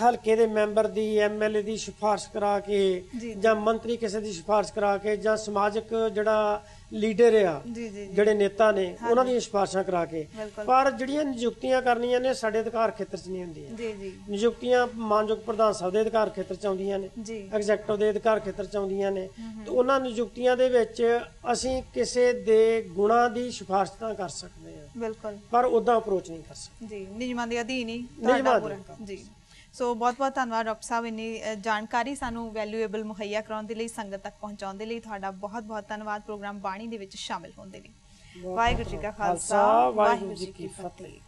ਹਲਕੇ ਦੇ ਮੈਂਬਰ ਦੀ ਐਮਐਲਏ ਦੀ ਸਿਫਾਰਿਸ਼ ਕਰਾ ਕੇ। ਜਾਂ ਮੰਤਰੀ ਕਿਸੇ ਦੀ ਸਿਫਾਰਿਸ਼ ਕਰਾ ਕੇ ਜਾਂ ਸਮਾਜਿਕ ਜਿਹੜਾ ਲੀਡਰ ਆ ਜੀ ਜੀ ਜਿਹੜੇ ਨੇਤਾ ਨੇ ਉਹਨਾਂ ਦੀਆਂ ਸਿਫਾਰਿਸ਼ਾਂ ਕਰਾ ਕੇ। ਪਰ ਜਿਹੜੀਆਂ ਨਿਯੁਕਤੀਆਂ ਕਰਨੀਆਂ ਨੇ ਸਾਡੇ ਅਧਿਕਾਰ ਖੇਤਰ 'ਚ ਨਹੀਂ ਹੁੰਦੀਆਂ। ਜੀ ਜੀ। ਨਿਯੁਕਤੀਆਂ ਮਾਨਯੋਗ ਪ੍ਰਧਾਨ ਸਾਹਿਬ ਦੇ ਅਧਿਕਾਰ ਖੇਤਰ 'ਚ ਆਉਂਦੀਆਂ ਨੇ ਐਗਜ਼ੈਕਟਿਵ ਦੇ ਅਧਿਕਾਰ ਖੇਤਰ 'ਚ ਆਉਂਦੀਆਂ ਨੇ। ਤੇ ਉਹਨਾਂ ਨਿਯੁਕਤੀਆਂ ਦੇ ਵਿੱਚ ਅਸੀਂ ਕਿਸੇ ਦੇ ਗੁਣਾਂ ਦੀ ਸਿਫਾਰਿਸ਼ ਤਾਂ ਕਰ ਸਕਦੇ ਹਾਂ। ਬਿਲਕੁਲ। ਪਰ ਉਦਾਂ ਅਪਰੋਚ ਨਹੀਂ ਕਰ ਸਕਦੇ। ਜੀ ਨਿਯਮਾਂ ਦੇ ਅਧੀਨ ਹੀ ਨਿਯਮਾਂ ਤੁਹਾਡਾ ਦੇ ਪੂਰਾ ਜੀ। ਸੋ ਬਹੁਤ ਬਹੁਤ ਧੰਨਵਾਦ ਡਾਕਟਰ ਸਾਹਿਬ। ਇੰਨੀ ਜਾਣਕਾਰੀ ਸਾਨੂੰ ਵੈਲਿਊਏਬਲ ਮੁਹੱਈਆ ਕਰਾਉਣ ਦੇ ਲਈ ਸੰਗਤ ਤੱਕ ਪਹੁੰਚਾਉਣ ਦੇ ਲਈ ਤੁਹਾਡਾ ਬਹੁਤ ਬਹੁਤ ਧੰਨਵਾਦ। ਪ੍ਰੋਗਰਾਮ ਬਾਣੀ ਦੇ ਵਿੱਚ ਸ਼ਾਮਿਲ ਹੋਣ ਦੇ ਲਈ। ਵਾਹਿਗੁਰੂ ਜੀ ਕਾ ਖਾਲਸਾ ਵਾਹਿਗੁਰੂ ਜੀ ਕੀ ਫਤਿਹ।